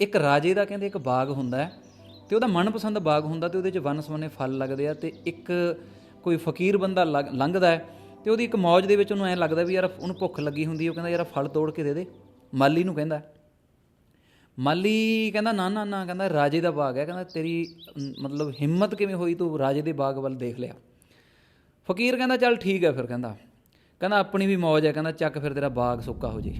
ਇੱਕ ਰਾਜੇ ਦਾ ਕਹਿੰਦੇ ਇੱਕ ਬਾਗ ਹੁੰਦਾ ਹੈ ਤੇ ਉਹਦਾ ਮਨਪਸੰਦ ਬਾਗ ਹੁੰਦਾ ਤੇ ਉਹਦੇ 'ਚ ਵੰਨ ਸੁਵੰਨੇ ਫਲ ਲੱਗਦੇ ਆ ਤੇ ਇੱਕ ਕੋਈ ਫਕੀਰ ਬੰਦਾ ਲੰਘਦਾ ਹੈ ਤੇ ਉਹਦੀ ਇੱਕ ਮੌਜ ਦੇ ਵਿੱਚ ਉਹਨੂੰ ਐ ਲੱਗਦਾ ਵੀ ਯਾਰ ਉਹਨੂੰ ਭੁੱਖ ਲੱਗੀ ਹੁੰਦੀ ਉਹ ਕਹਿੰਦਾ ਯਾਰ ਫਲ ਤੋੜ ਕੇ ਦੇ ਦੇ। ਮਾਲੀ ਨੂੰ ਕਹਿੰਦਾ। ਮਾਲੀ ਕਹਿੰਦਾ, ਨਾ ਨਾ ਨਾ, ਕਹਿੰਦਾ, ਰਾਜੇ ਦਾ ਬਾਗ ਹੈ। ਕਹਿੰਦਾ, ਤੇਰੀ ਮਤਲਬ ਹਿੰਮਤ ਕਿਵੇਂ ਹੋਈ ਤੂੰ ਰਾਜੇ ਦੇ ਬਾਗ ਵੱਲ ਦੇਖ ਲਿਆ? ਫਕੀਰ ਕਹਿੰਦਾ, ਚੱਲ ਠੀਕ ਹੈ, ਫਿਰ ਕਹਿੰਦਾ। ਕਹਿੰਦਾ, ਆਪਣੀ ਵੀ ਮੌਜ ਹੈ, ਕਹਿੰਦਾ, ਚੱਕ ਫਿਰ ਤੇਰਾ ਬਾਗ ਸੁੱਕਾ ਹੋ ਜੇ।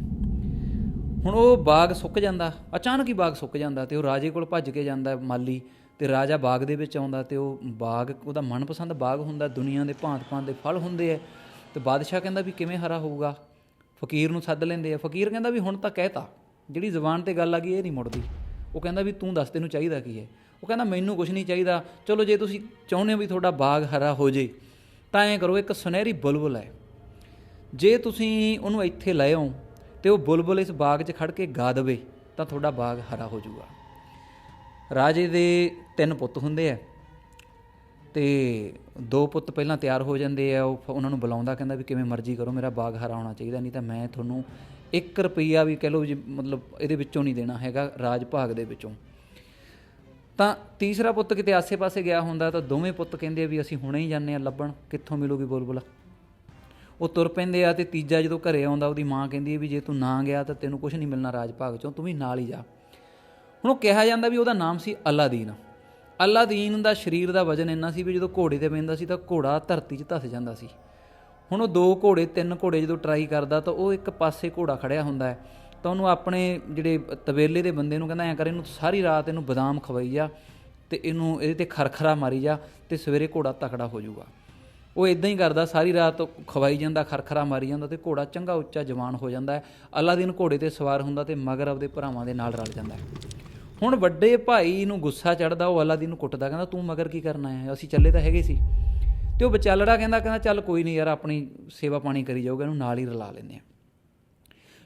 ਹੁਣ ਉਹ ਬਾਗ ਸੁੱਕ ਜਾਂਦਾ, ਅਚਾਨਕ ਹੀ ਬਾਗ ਸੁੱਕ ਜਾਂਦਾ ਤੇ ਉਹ ਰਾਜੇ ਕੋਲ ਭੱਜ ਕੇ ਜਾਂਦਾ ਮਾਲੀ ਤੇ ਰਾਜਾ ਬਾਗ ਦੇ ਵਿੱਚ ਆਉਂਦਾ ਤੇ ਉਹ ਬਾਗ, ਉਹਦਾ ਮਨਪਸੰਦ ਬਾਗ ਹੁੰਦਾ, ਦੁਨੀਆ ਦੇ ਭਾਂਤ-ਭਾਂਤ ਦੇ ਫਲ ਹੁੰਦੇ ਆ ਤੇ ਬਾਦਸ਼ਾਹ ਕਹਿੰਦਾ ਵੀ ਕਿਵੇਂ ਹਰਾ ਹੋਊਗਾ? ਫਕੀਰ ਨੂੰ ਸੱਦ ਲੈਂਦੇ ਆ। ਫਕੀਰ ਕਹਿੰਦਾ ਵੀ ਹੁਣ ਤਾਂ ਕਹਿਤਾ, ਜਿਹੜੀ ਜ਼ੁਬਾਨ ਤੇ ਗੱਲ ਆ ਗਈ ਇਹ ਨਹੀਂ ਮੁੜਦੀ। ਉਹ ਕਹਿੰਦਾ ਵੀ ਤੂੰ ਦੱਸ, ਤੈਨੂੰ ਚਾਹੀਦਾ ਕੀ ਹੈ? ਉਹ ਕਹਿੰਦਾ ਮੈਨੂੰ ਕੁਝ ਨਹੀਂ ਚਾਹੀਦਾ। ਚਲੋ ਜੇ ਤੁਸੀਂ ਚਾਹੁੰਦੇ ਹੋ ਵੀ ਤੁਹਾਡਾ ਬਾਗ ਹਰਾ ਹੋ ਜੇ, ਤਾਂ ਐਂ ਕਰੋ, ਇੱਕ ਸੁਨਹਿਰੀ ਬੁਲਬੁਲ ਹੈ। ਜੇ ਤੁਸੀਂ ਉਹਨੂੰ ਇੱਥੇ ਲੈ ਆਓ ਤੇ ਉਹ ਬੁਲਬੁਲ ਇਸ ਬਾਗ 'ਚ ਖੜ ਕੇ ਗਾ ਦੇਵੇ, ਤਾਂ ਤੁਹਾਡਾ ਬਾਗ ਹਰਾ ਹੋ ਜਾਊਗਾ। ਰਾਜੇ ਦੇ ਤਿੰਨ ਪੁੱਤ ਹੁੰਦੇ ਆ ਤੇ ਦੋ ਪੁੱਤ ਪਹਿਲਾਂ ਤਿਆਰ ਹੋ ਜਾਂਦੇ ਆ, ਉਹ ਉਹਨਾਂ ਨੂੰ ਬੁਲਾਉਂਦਾ, ਕਹਿੰਦਾ ਵੀ ਕਿਵੇਂ ਮਰਜ਼ੀ ਕਰੋ, ਮੇਰਾ ਬਾਗ ਹਰਾ ਹੋਣਾ ਚਾਹੀਦਾ, ਨਹੀਂ ਤਾਂ ਮੈਂ ਤੁਹਾਨੂੰ 1 ਰੁਪਈਆ ਵੀ ਕਹਿ ਲਓ ਜੀ ਮਤਲਬ ਇਹਦੇ ਵਿੱਚੋਂ ਨਹੀਂ ਦੇਣਾ ਹੈਗਾ, ਰਾਜ ਭਾਗ ਦੇ ਵਿੱਚੋਂ। ਤਾਂ ਤੀਸਰਾ ਪੁੱਤ ਕਿਤੇ ਆਸੇ-ਪਾਸੇ ਗਿਆ ਹੁੰਦਾ, ਤਾਂ ਦੋਵੇਂ ਪੁੱਤ ਕਹਿੰਦੇ ਵੀ ਅਸੀਂ ਹੁਣੇ ਹੀ ਜਾਂਦੇ ਆ ਲੱਭਣ, ਕਿੱਥੋਂ ਮਿਲੂਗੀ ਬੁਲਬੁਲਾ? ਉਹ ਤੁਰ ਪੈਂਦੇ ਆ ਤੇ ਤੀਜਾ ਜਦੋਂ ਘਰੇ ਆਉਂਦਾ, ਉਹਦੀ ਮਾਂ ਕਹਿੰਦੀ ਹੈ ਵੀ ਜੇ ਤੂੰ ਨਾ ਗਿਆ ਤਾਂ ਤੈਨੂੰ ਕੁਝ ਨਹੀਂ ਮਿਲਣਾ ਰਾਜ ਭਾਗ ਚੋਂ, ਤੂੰ ਵੀ ਨਾਲ ਹੀ ਜਾ। ਹੁਣ ਉਹ ਕਿਹਾ ਜਾਂਦਾ ਵੀ ਉਹਦਾ ਨਾਮ ਸੀ ਅਲਾਦੀਨ। ਅਲਾਦੀਨ ਦਾ ਸਰੀਰ ਦਾ ਵਜਨ ਇੰਨਾ ਸੀ ਵੀ ਜਦੋਂ ਘੋੜੇ ਤੇ ਪੈਂਦਾ ਸੀ ਤਾਂ ਘੋੜਾ ਧਰਤੀ 'ਚ ਧੱਸ ਜਾਂਦਾ ਸੀ। ਹੁਣ ਉਹ ਦੋ ਘੋੜੇ, ਤਿੰਨ ਘੋੜੇ ਜਦੋਂ ਟਰਾਈ ਕਰਦਾ ਤਾਂ ਉਹ ਇੱਕ ਪਾਸੇ ਘੋੜਾ ਖੜਿਆ ਹੁੰਦਾ ਹੈ। ਤਾਂ ਉਹਨੂੰ ਆਪਣੇ ਜਿਹੜੇ ਤਬੇਲੇ ਦੇ ਬੰਦੇ ਨੂੰ ਕਹਿੰਦਾ, ਐਂ ਕਰ, ਇਹਨੂੰ ਸਾਰੀ ਰਾਤ ਇਹਨੂੰ ਬਦਾਮ ਖਵਾਈ ਜਾ ਤੇ ਇਹਨੂੰ ਇਹਦੇ ਤੇ ਖਰਖਰਾ ਮਾਰੀ ਜਾ ਤੇ ਸਵੇਰੇ ਘੋੜਾ ਤਕੜਾ ਹੋ ਜਾਊਗਾ। ਉਹ ਇਦਾਂ ਹੀ ਕਰਦਾ, ਸਾਰੀ ਰਾਤ ਖਵਾਈ ਜਾਂਦਾ, ਖਰਖਰਾ ਮਾਰੀ ਜਾਂਦਾ ਤੇ ਘੋੜਾ ਚੰਗਾ ਉੱਚਾ ਜਵਾਨ ਹੋ ਜਾਂਦਾ ਹੈ। ਅਲਾਦੀਨ ਘੋੜੇ ਤੇ ਸਵਾਰ ਹੁੰਦਾ ਤੇ ਮਗਰ ਆਪਦੇ ਭਰਾਵਾਂ ਦੇ ਨਾਲ ਰਲ ਜਾਂਦਾ ਹੁਣ ਵੱਡੇ ਭਾਈ ਨੂੰ ਗੁੱਸਾ ਚੜਦਾ ਉਹ ਅਲਾਦੀਨ ਨੂੰ ਕੁੱਟਦਾ, ਕਹਿੰਦਾ, ਤੂੰ ਮਗਰ ਕੀ ਕਰਨਾ ਹੈ ਅਸੀਂ ਚੱਲੇ ਤਾਂ ਹੈਗੇ ਸੀ। ਤੇ ਉਹ ਵਿਚਾਲੜਾ ਕਹਿੰਦਾ ਕਹਿੰਦਾ, ਚੱਲ ਕੋਈ ਨਹੀਂ ਯਾਰ, ਆਪਣੀ ਸੇਵਾ ਪਾਣੀ ਕਰੀ ਜਾਊਗਾ, ਇਹਨੂੰ ਨਾਲ ਹੀ ਰਲਾ ਲੈਂਦੇ ਆ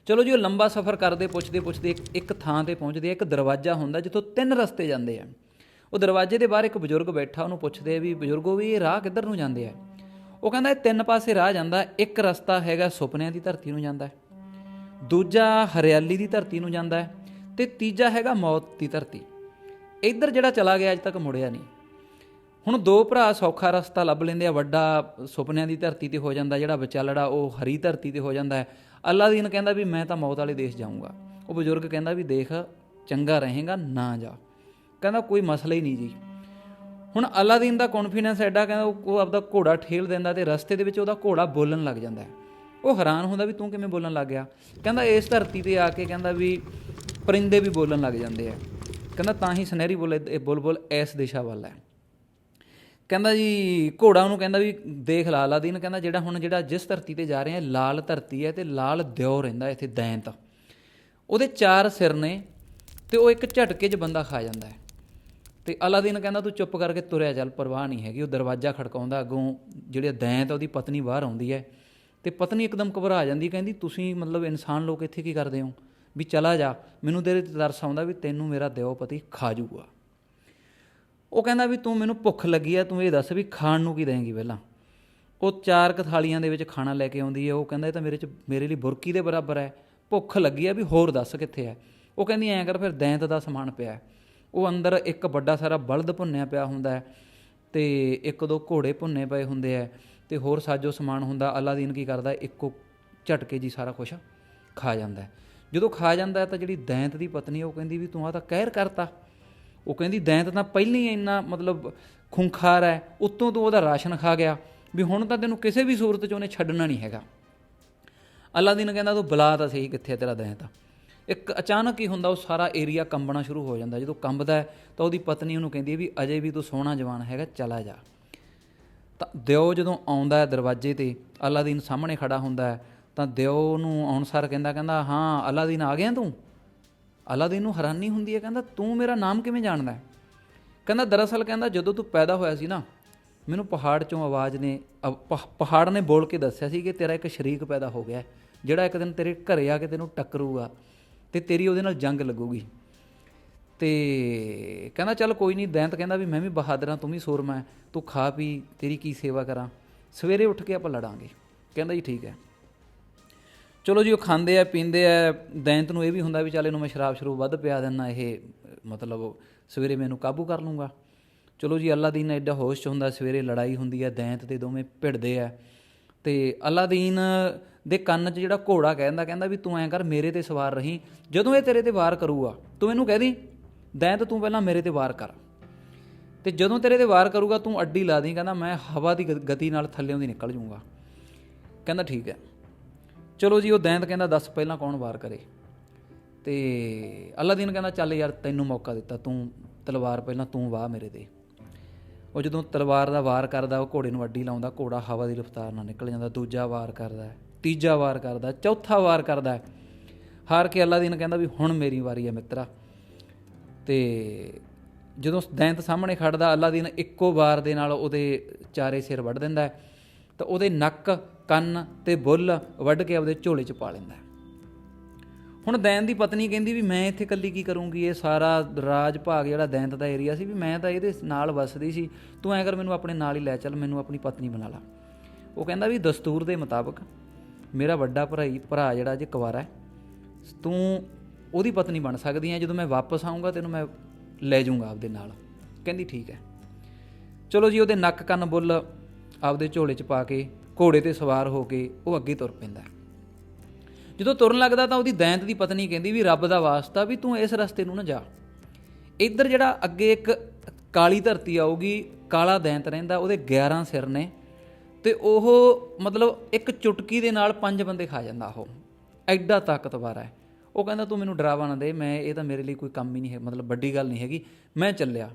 ਚਲੋ ਜੀ, ਉਹ ਲੰਬਾ ਸਫ਼ਰ ਕਰਦੇ, ਪੁੱਛਦੇ ਪੁੱਛਦੇ ਇੱਕ ਇੱਕ ਥਾਂ ਤੇ ਪਹੁੰਚਦੇ ਆ, ਇੱਕ ਦਰਵਾਜ਼ਾ ਹੁੰਦਾ ਜਿੱਥੋਂ ਤਿੰਨ ਰਸਤੇ ਜਾਂਦੇ ਆ। ਉਹ ਦਰਵਾਜ਼ੇ ਦੇ ਬਾਹਰ ਇੱਕ ਬਜ਼ੁਰਗ ਬੈਠਾ, ਉਹਨੂੰ ਪੁੱਛਦੇ ਆ ਵੀ, ਬਜ਼ੁਰਗੋ, ਵੀ ਇਹ ਰਾਹ ਕਿੱਧਰ ਨੂੰ ਜਾਂਦੇ ਆ? ਉਹ ਕਹਿੰਦਾ ਇਹ ਤਿੰਨ ਪਾਸੇ ਰਾਹ ਜਾਂਦਾ, ਇੱਕ ਰਸਤਾ ਹੈਗਾ ਸੁਪਨਿਆਂ ਦੀ ਧਰਤੀ ਨੂੰ ਜਾਂਦਾ ਦੂਜਾ ਹਰਿਆਲੀ ਦੀ ਧਰਤੀ ਨੂੰ ਜਾਂਦਾ ਹੈ ਤੇ ਤੀਜਾ ਹੈਗਾ ਮੌਤ ਦੀ ਧਰਤੀ। ਇੱਧਰ ਜਿਹੜਾ ਚਲਾ ਗਿਆ, ਅਜ ਤੱਕ ਮੁੜਿਆ ਨਹੀਂ। ਹੁਣ ਦੋ ਭਰਾ ਸੌਖਾ ਰਸਤਾ ਲੱਭ ਲੈਂਦੇ ਆ, ਵੱਡਾ ਸੁਪਨਿਆਂ ਦੀ ਧਰਤੀ ਤੇ ਹੋ ਜਾਂਦਾ, ਜਿਹੜਾ ਵਿਚਾਲੜਾ ਉਹ ਹਰੀ ਧਰਤੀ ਤੇ ਹੋ ਜਾਂਦਾ ਹੈ। ਅੱਲਾਦੀਨ ਕਹਿੰਦਾ ਵੀ ਮੈਂ ਤਾਂ ਮੌਤ ਵਾਲੇ ਦੇਸ਼ ਜਾਊਂਗਾ। ਉਹ ਬਜ਼ੁਰਗ ਕਹਿੰਦਾ ਵੀ ਦੇਖ, ਚੰਗਾ ਰਹੇਗਾ, ਨਾ ਜਾ। ਕਹਿੰਦਾ ਕੋਈ ਮਸਲਾ ਹੀ ਨਹੀਂ ਜੀ। ਹੁਣ ਅਲਾਦੀਨ ਦਾ ਕੌਨਫੀਡੈਂਸ ਐਡਾ ਕਹਿੰਦਾ ਉਹ ਆਪਦਾ ਘੋੜਾ ਠੇਲ ਦਿੰਦਾ ਤੇ ਰਸਤੇ ਦੇ ਵਿੱਚ ਉਹਦਾ ਘੋੜਾ ਬੋਲਣ ਲੱਗ ਜਾਂਦਾ ਹੈ। ਉਹ ਹੈਰਾਨ ਹੁੰਦਾ ਵੀ ਤੂੰ ਕਿਵੇਂ ਬੋਲਣ ਲੱਗ ਗਿਆ? ਕਹਿੰਦਾ ਇਸ ਧਰਤੀ ਤੇ ਆ ਕੇ ਕਹਿੰਦਾ ਵੀ ਪਰਿੰਦੇ ਵੀ ਬੋਲਣ ਲੱਗ ਜਾਂਦੇ ਆ। ਕਹਿੰਦਾ ਤਾਂ ਹੀ ਸੁਨਹਿਰੀ ਬੋਲੇ ਇਹ ਬੁਲਬੁਲ ਇਸ ਦਿਸ਼ਾ ਵੱਲ ਹੈ। ਕਹਿੰਦਾ ਜੀ ਘੋੜਾ ਉਹਨੂੰ ਕਹਿੰਦਾ ਵੀ ਦੇਖ ਲਾ, ਅਲਾਦੀਨ ਕਹਿੰਦਾ ਜਿਹੜਾ ਹੁਣ ਜਿਹੜਾ ਜਿਸ ਧਰਤੀ ਤੇ ਜਾ ਰਹੇ ਆ ਲਾਲ ਧਰਤੀ ਹੈ ਤੇ ਲਾਲ ਦਿਓ ਰਹਿੰਦਾ ਇੱਥੇ ਦੈਂਤ। ਉਹਦੇ ਚਾਰ ਸਿਰ ਨੇ ਤੇ ਉਹ ਇੱਕ ਝਟਕੇ 'ਚ ਬੰਦਾ ਖਾ ਜਾਂਦਾ ਹੈ। ਤੇ ਅਲਾਦੀਨ ਕਹਿੰਦਾ, ਤੂੰ ਚੁੱਪ ਕਰਕੇ ਤੁਰਿਆ ਚੱਲ, ਪਰਵਾਹ ਨਹੀਂ ਹੈਗੀ। ਉਹ ਦਰਵਾਜ਼ਾ ਖੜਕਾਉਂਦਾ ਅੱਗੋਂ, ਜਿਹੜੇ ਦੈਂਤ ਉਹਦੀ ਪਤਨੀ ਬਾਹਰ ਆਉਂਦੀ ਹੈ ਤੇ ਪਤਨੀ ਇੱਕਦਮ ਘਬਰਾ ਜਾਂਦੀ, ਕਹਿੰਦੀ, ਤੁਸੀਂ ਮਤਲਬ ਇਨਸਾਨ ਲੋਕ ਇੱਥੇ ਕੀ ਕਰਦੇ ਹੋ? ਵੀ ਚਲਾ ਜਾ। ਮੈਨੂੰ ਤੇਰੇ ਤੇ ਤਰਸ ਆਉਂਦਾ ਵੀ ਤੈਨੂੰ ਮੇਰਾ ਦਿਓ ਪਤੀ ਖਾ ਜੂਗਾ ਉਹ ਕਹਿੰਦਾ ਵੀ, ਤੂੰ ਮੈਨੂੰ ਭੁੱਖ ਲੱਗੀ ਆ, ਤੂੰ ਇਹ ਦੱਸ ਵੀ ਖਾਣ ਨੂੰ ਕੀ ਦੇਂਗੀ ਪਹਿਲਾਂ? ਉਹ ਚਾਰ ਕਥਾਲੀਆਂ ਦੇ ਵਿੱਚ ਖਾਣਾ ਲੈ ਕੇ ਆਉਂਦੀ ਹੈ। ਉਹ ਕਹਿੰਦਾ, ਇਹ ਤਾਂ ਮੇਰੇ ਚ, ਮੇਰੇ ਲਈ ਬੁਰਕੀ ਦੇ ਬਰਾਬਰ ਹੈ। ਭੁੱਖ ਲੱਗੀ ਆ ਵੀ ਹੋਰ ਦੱਸ ਕਿੱਥੇ ਹੈ? ਉਹ ਕਹਿੰਦੀ, ਐਂ ਕਰ, ਫਿਰ ਦੈਂਤ ਦਾ ਸਮਾਨ ਪਿਆ ਹੈ। ਉਹ ਅੰਦਰ ਇੱਕ ਵੱਡਾ ਸਾਰਾ ਬਲਦ ਭੁੰਨਿਆ ਪਿਆ ਹੁੰਦਾ ਹੈ ਤੇ ਇੱਕ ਦੋ ਘੋੜੇ ਭੁੰਨੇ ਪਏ ਹੁੰਦੇ ਆ ਤੇ ਹੋਰ ਸਾਜੋ ਸਮਾਨ ਹੁੰਦਾ, ਅਲਾਦੀਨ ਕੀ ਕਰਦਾ, ਇੱਕੋ ਝਟਕੇ ਜੀ ਸਾਰਾ ਕੁਝ ਖਾ ਜਾਂਦਾ ਜਦੋਂ ਖਾ ਜਾਂਦਾ ਤਾਂ ਜਿਹੜੀ ਦੈਂਤ ਦੀ ਪਤਨੀ ਉਹ ਕਹਿੰਦੀ ਵੀ ਤੂੰ ਆ ਤਾਂ ਕਹਿਰ ਕਰਤਾ। ਉਹ ਕਹਿੰਦੀ ਦੈਂਤ ਤਾਂ ਪਹਿਲਾਂ ਹੀ ਇੰਨਾ ਮਤਲਬ ਖੁੰਖਾਰ ਹੈ, ਉੱਤੋਂ ਤੂੰ ਉਹਦਾ ਰਾਸ਼ਨ ਖਾ ਗਿਆ ਵੀ ਹੁਣ ਤਾਂ ਤੈਨੂੰ ਕਿਸੇ ਵੀ ਸੂਰਤ 'ਚ ਉਹਨੇ ਛੱਡਣਾ ਨਹੀਂ ਹੈਗਾ। ਅਲਾਦੀਨ ਕਹਿੰਦਾ ਤੂੰ ਬੁਲਾ ਤਾਂ ਸਹੀ ਕਿੱਥੇ ਤੇਰਾ ਦੈਂਤ। ਇੱਕ ਅਚਾਨਕ ਹੀ ਹੁੰਦਾ ਉਹ ਸਾਰਾ ਏਰੀਆ ਕੰਬਣਾ ਸ਼ੁਰੂ ਹੋ ਜਾਂਦਾ। ਜਦੋਂ ਕੰਬਦਾ ਹੈ, ਤਾਂ ਉਹਦੀ ਪਤਨੀ ਉਹਨੂੰ ਕਹਿੰਦੀ ਹੈ ਵੀ ਅਜੇ ਵੀ ਤੂੰ ਸੋਹਣਾ ਜਵਾਨ ਹੈਗਾ, ਚਲਾ ਜਾ। ਤਾਂ ਦਿਓ ਜਦੋਂ ਆਉਂਦਾ ਹੈ ਦਰਵਾਜ਼ੇ ਤੇ, ਅਲਾਦੀਨ ਸਾਹਮਣੇ ਖੜਾ ਹੁੰਦਾ ਹੈ, ਤਾਂ ਦਿਓ ਨੂੰ ਆਉਣ ਸਾਰ ਕਹਿੰਦਾ ਕਹਿੰਦਾ, ਹਾਂ, ਅਲਾਦੀਨ ਆ ਗਿਆ ਤੂੰ? ਅਲਾਦੀਨ ਨੂੰ ਹੈਰਾਨੀ ਹੁੰਦੀ ਹੈ, ਕਹਿੰਦਾ, ਤੂੰ ਮੇਰਾ ਨਾਮ ਕਿਵੇਂ ਜਾਣਦਾ ਹੈ? ਕਹਿੰਦਾ, ਦਰਅਸਲ ਕਹਿੰਦਾ, ਜਦੋਂ ਤੂੰ ਪੈਦਾ ਹੋਇਆ ਸੀ ਨਾ, ਮੈਨੂੰ ਪਹਾੜ ਚੋਂ ਆਵਾਜ਼ ਨੇ ਅ- ਪਹਾੜ ਨੇ ਬੋਲ ਕੇ ਦੱਸਿਆ ਸੀ ਕਿ ਤੇਰਾ ਇੱਕ ਸ਼ਰੀਕ ਪੈਦਾ ਹੋ ਗਿਆ ਜਿਹੜਾ ਇੱਕ ਦਿਨ ਤੇਰੇ ਘਰੇ ਆ ਕੇ ਤੈਨੂੰ ਟੱਕਰੂਗਾ। ਤੇ ਤੇਰੀ ਉਹਦੇ ਨਾਲ ਜੰਗ ਲੱਗੂਗੀ। ਤੇ ਕਹਿੰਦਾ, ਚੱਲ ਕੋਈ ਨਹੀਂ, ਦੈਂਤ ਕਹਿੰਦਾ ਵੀ ਮੈਂ ਵੀ ਬਹਾਦਰਾਂ ਤੂੰ ਵੀ ਸੂਰਮਾ ਤੂੰ ਖਾ ਪੀ, ਤੇਰੀ ਕੀ ਸੇਵਾ ਕਰਾਂ। ਸਵੇਰੇ ਉੱਠ ਕੇ ਆਪਾਂ ਲੜਾਂਗੇ। ਕਹਿੰਦਾ ਜੀ ਠੀਕ ਹੈ। ਚਲੋ ਜੀ, ਉਹ ਖਾਂਦੇ ਆ, ਪੀਂਦੇ ਆ, ਦੈਂਤ ਨੂੰ ਇਹ ਵੀ ਹੁੰਦਾ ਵੀ ਚੱਲ ਇਹਨੂੰ ਮੈਂ ਸ਼ਰਾਬ ਸ਼ਰੂਬ ਵੱਧ ਪਿਆ ਦਿੰਨਾ ਇਹ ਮਤਲਬ ਸਵੇਰੇ ਮੈਨੂੰ ਕਾਬੂ ਕਰ ਲੂੰਗਾ। ਚਲੋ ਜੀ, ਅੱਲਾ ਅੱਲਾਦੀਨ ਐਡਾ ਹੋਸ਼ ਚ ਹੁੰਦਾ, ਸਵੇਰੇ ਲੜਾਈ ਹੁੰਦੀ ਹੈ, ਦੈਂਤ ਤੇ ਦੋਵੇਂ ਭਿੜਦੇ ਆ। ਤੇ ਅੱਲਾਦੀਨ ਦੇ ਕੰਨ 'ਚ ਜਿਹੜਾ ਘੋੜਾ ਕਹਿੰਦਾ ਕਹਿੰਦਾ ਵੀ ਤੂੰ ਐਂ ਕਰ, ਮੇਰੇ ਤੇ ਸਵਾਰ ਰਹੀਂ। ਜਦੋਂ ਇਹ ਤੇਰੇ ਤੇ ਵਾਰ ਕਰੂਗਾ, ਤੂੰ ਇਹਨੂੰ ਕਹਿ ਦੀ ਦੈਂਤ ਤੂੰ ਪਹਿਲਾਂ ਮੇਰੇ ਤੇ ਵਾਰ ਕਰ। ਤੇ ਜਦੋਂ ਤੇਰੇ ਤੇ ਵਾਰ ਕਰੂਗਾ, ਤੂੰ ਅੱਡੀ ਲਾ ਦੀ, ਕਹਿੰਦਾ, ਮੈਂ ਹਵਾ ਦੀ ਗ- ਗਤੀ ਨਾਲ ਥੱਲੇੋਂ ਦੀ ਨਿਕਲ ਜਾਊਂਗਾ ਕਹਿੰਦਾ, ਠੀਕ ਹੈ ਚਲੋ ਜੀ, ਉਹ ਦੈਂਤ ਕਹਿੰਦਾ, ਦੱਸ ਪਹਿਲਾਂ ਕੌਣ ਵਾਰ ਕਰੇ? ਤੇ ਅੱਲਾਦੀਨ ਕਹਿੰਦਾ, ਚੱਲ ਯਾਰ, ਤੈਨੂੰ ਮੌਕਾ ਦਿੱਤਾ, ਤੂੰ ਤਲਵਾਰ ਪਹਿਲਾਂ ਤੂੰ ਵਾਹ ਮੇਰੇ ਤੇ। ਉਹ ਜਦੋਂ ਤਲਵਾਰ ਦਾ ਵਾਰ ਕਰਦਾ, ਉਹ ਘੋੜੇ ਨੂੰ ਅੱਡੀ ਲਾਉਂਦਾ, ਘੋੜਾ ਹਵਾ ਦੀ ਰਫ਼ਤਾਰ ਨਾਲ ਨਿਕਲ ਜਾਂਦਾ, ਦੂਜਾ ਵਾਰ ਕਰਦਾ ਤੀਜਾ ਵਾਰ ਕਰਦਾ ਚੌਥਾ ਵਾਰ ਕਰਦਾ ਹਾਰ ਕੇ ਅੱਲਾਦੀਨ ਕਹਿੰਦਾ ਵੀ ਹੁਣ ਮੇਰੀ ਵਾਰੀ ਹੈ ਮਿੱਤਰਾ। ਤੇ ਜਦੋਂ ਦੈਂਤ ਸਾਹਮਣੇ ਖੜਦਾ ਅੱਲਾਦੀਨ ਇੱਕੋ ਵਾਰ ਦੇ ਨਾਲ ਉਹਦੇ ਚਾਰੇ ਸਿਰ ਵੱਢ ਦਿੰਦਾ ਤਾਂ ਉਹਦੇ ਨੱਕ, ਕੰਨ ਤੇ ਬੁੱਲ ਵੱਢ ਕੇ ਆਪਦੇ ਝੋਲੇ 'ਚ ਪਾ ਲੈਂਦਾ ਹੁਣ ਦੈਨ ਦੀ ਪਤਨੀ ਕਹਿੰਦੀ ਵੀ ਮੈਂ ਇੱਥੇ ਇਕੱਲੀ ਕੀ ਕਰੂੰਗੀ? ਇਹ ਸਾਰਾ ਰਾਜ ਭਾਗ ਜਿਹੜਾ ਦੈਂਤ ਦਾ ਏਰੀਆ ਸੀ ਵੀ ਮੈਂ ਤਾਂ ਇਹਦੇ ਨਾਲ ਵਸਦੀ ਸੀ। ਤੂੰ ਐਂ ਕਰ, ਮੈਨੂੰ ਆਪਣੇ ਨਾਲ ਹੀ ਲੈ ਚੱਲ, ਮੈਨੂੰ ਆਪਣੀ ਪਤਨੀ ਬਣਾ ਲਾ। ਉਹ ਕਹਿੰਦਾ ਵੀ ਦਸਤੂਰ ਦੇ ਮੁਤਾਬਕ ਮੇਰਾ ਵੱਡਾ ਭਰਾਈ ਭਰਾ ਜਿਹੜਾ ਜੇ ਕੁਵਾਰਾ ਹੈ, ਤੂੰ ਉਹਦੀ ਪਤਨੀ ਬਣ ਸਕਦੀ ਹੈ। ਜਦੋਂ ਮੈਂ ਵਾਪਸ ਆਉਂਗਾ ਤੈਨੂੰ ਮੈਂ ਲੈ ਜਾਊਂਗਾ ਆਪਦੇ ਨਾਲ। ਕਹਿੰਦੀ ਠੀਕ ਹੈ। ਚਲੋ ਜੀ, ਉਹਦੇ ਨੱਕ ਕੰਨ ਬੁੱਲ ਆਪਦੇ ਝੋਲੇ 'ਚ ਪਾ ਕੇ ਘੋੜੇ ਤੇ ਸਵਾਰ ਹੋ ਕੇ ਉਹ ਅੱਗੇ ਤੁਰ ਪੈਂਦਾ ਜਦੋਂ ਤੁਰਨ ਲੱਗਦਾ ਤਾਂ ਉਹਦੀ ਦੈਂਤ ਦੀ ਪਤਨੀ ਕਹਿੰਦੀ ਵੀ ਰੱਬ ਦਾ ਵਾਸਤਾ ਵੀ ਤੂੰ ਇਸ ਰਸਤੇ ਨੂੰ ਨਾ ਜਾ। ਇੱਧਰ ਜਿਹੜਾ ਅੱਗੇ ਇੱਕ ਕਾਲੀ ਧਰਤੀ ਆਊਗੀ, ਕਾਲਾ ਦੈਂਤ ਰਹਿੰਦਾ, ਉਹਦੇ 11 ਸਿਰ ਨੇ ਤੇ ਉਹ ਮਤਲਬ ਇੱਕ ਚੁਟਕੀ ਦੇ ਨਾਲ ਪੰਜ ਬੰਦੇ ਖਾ ਜਾਂਦਾ ਉਹ। ਐਡਾ ਤਾਕਤਵਰ ਹੈ। ਉਹ ਕਹਿੰਦਾ, ਤੂੰ ਮੈਨੂੰ ਡਰਾਵਾ ਨਾ ਦੇ, ਮੈਂ, ਇਹ ਤਾਂ ਮੇਰੇ ਲਈ ਕੋਈ ਕੰਮ ਹੀ ਨਹੀਂ ਹੈ, ਮਤਲਬ ਵੱਡੀ ਗੱਲ ਨਹੀਂ ਹੈਗੀ। ਮੈਂ ਚੱਲਿਆ।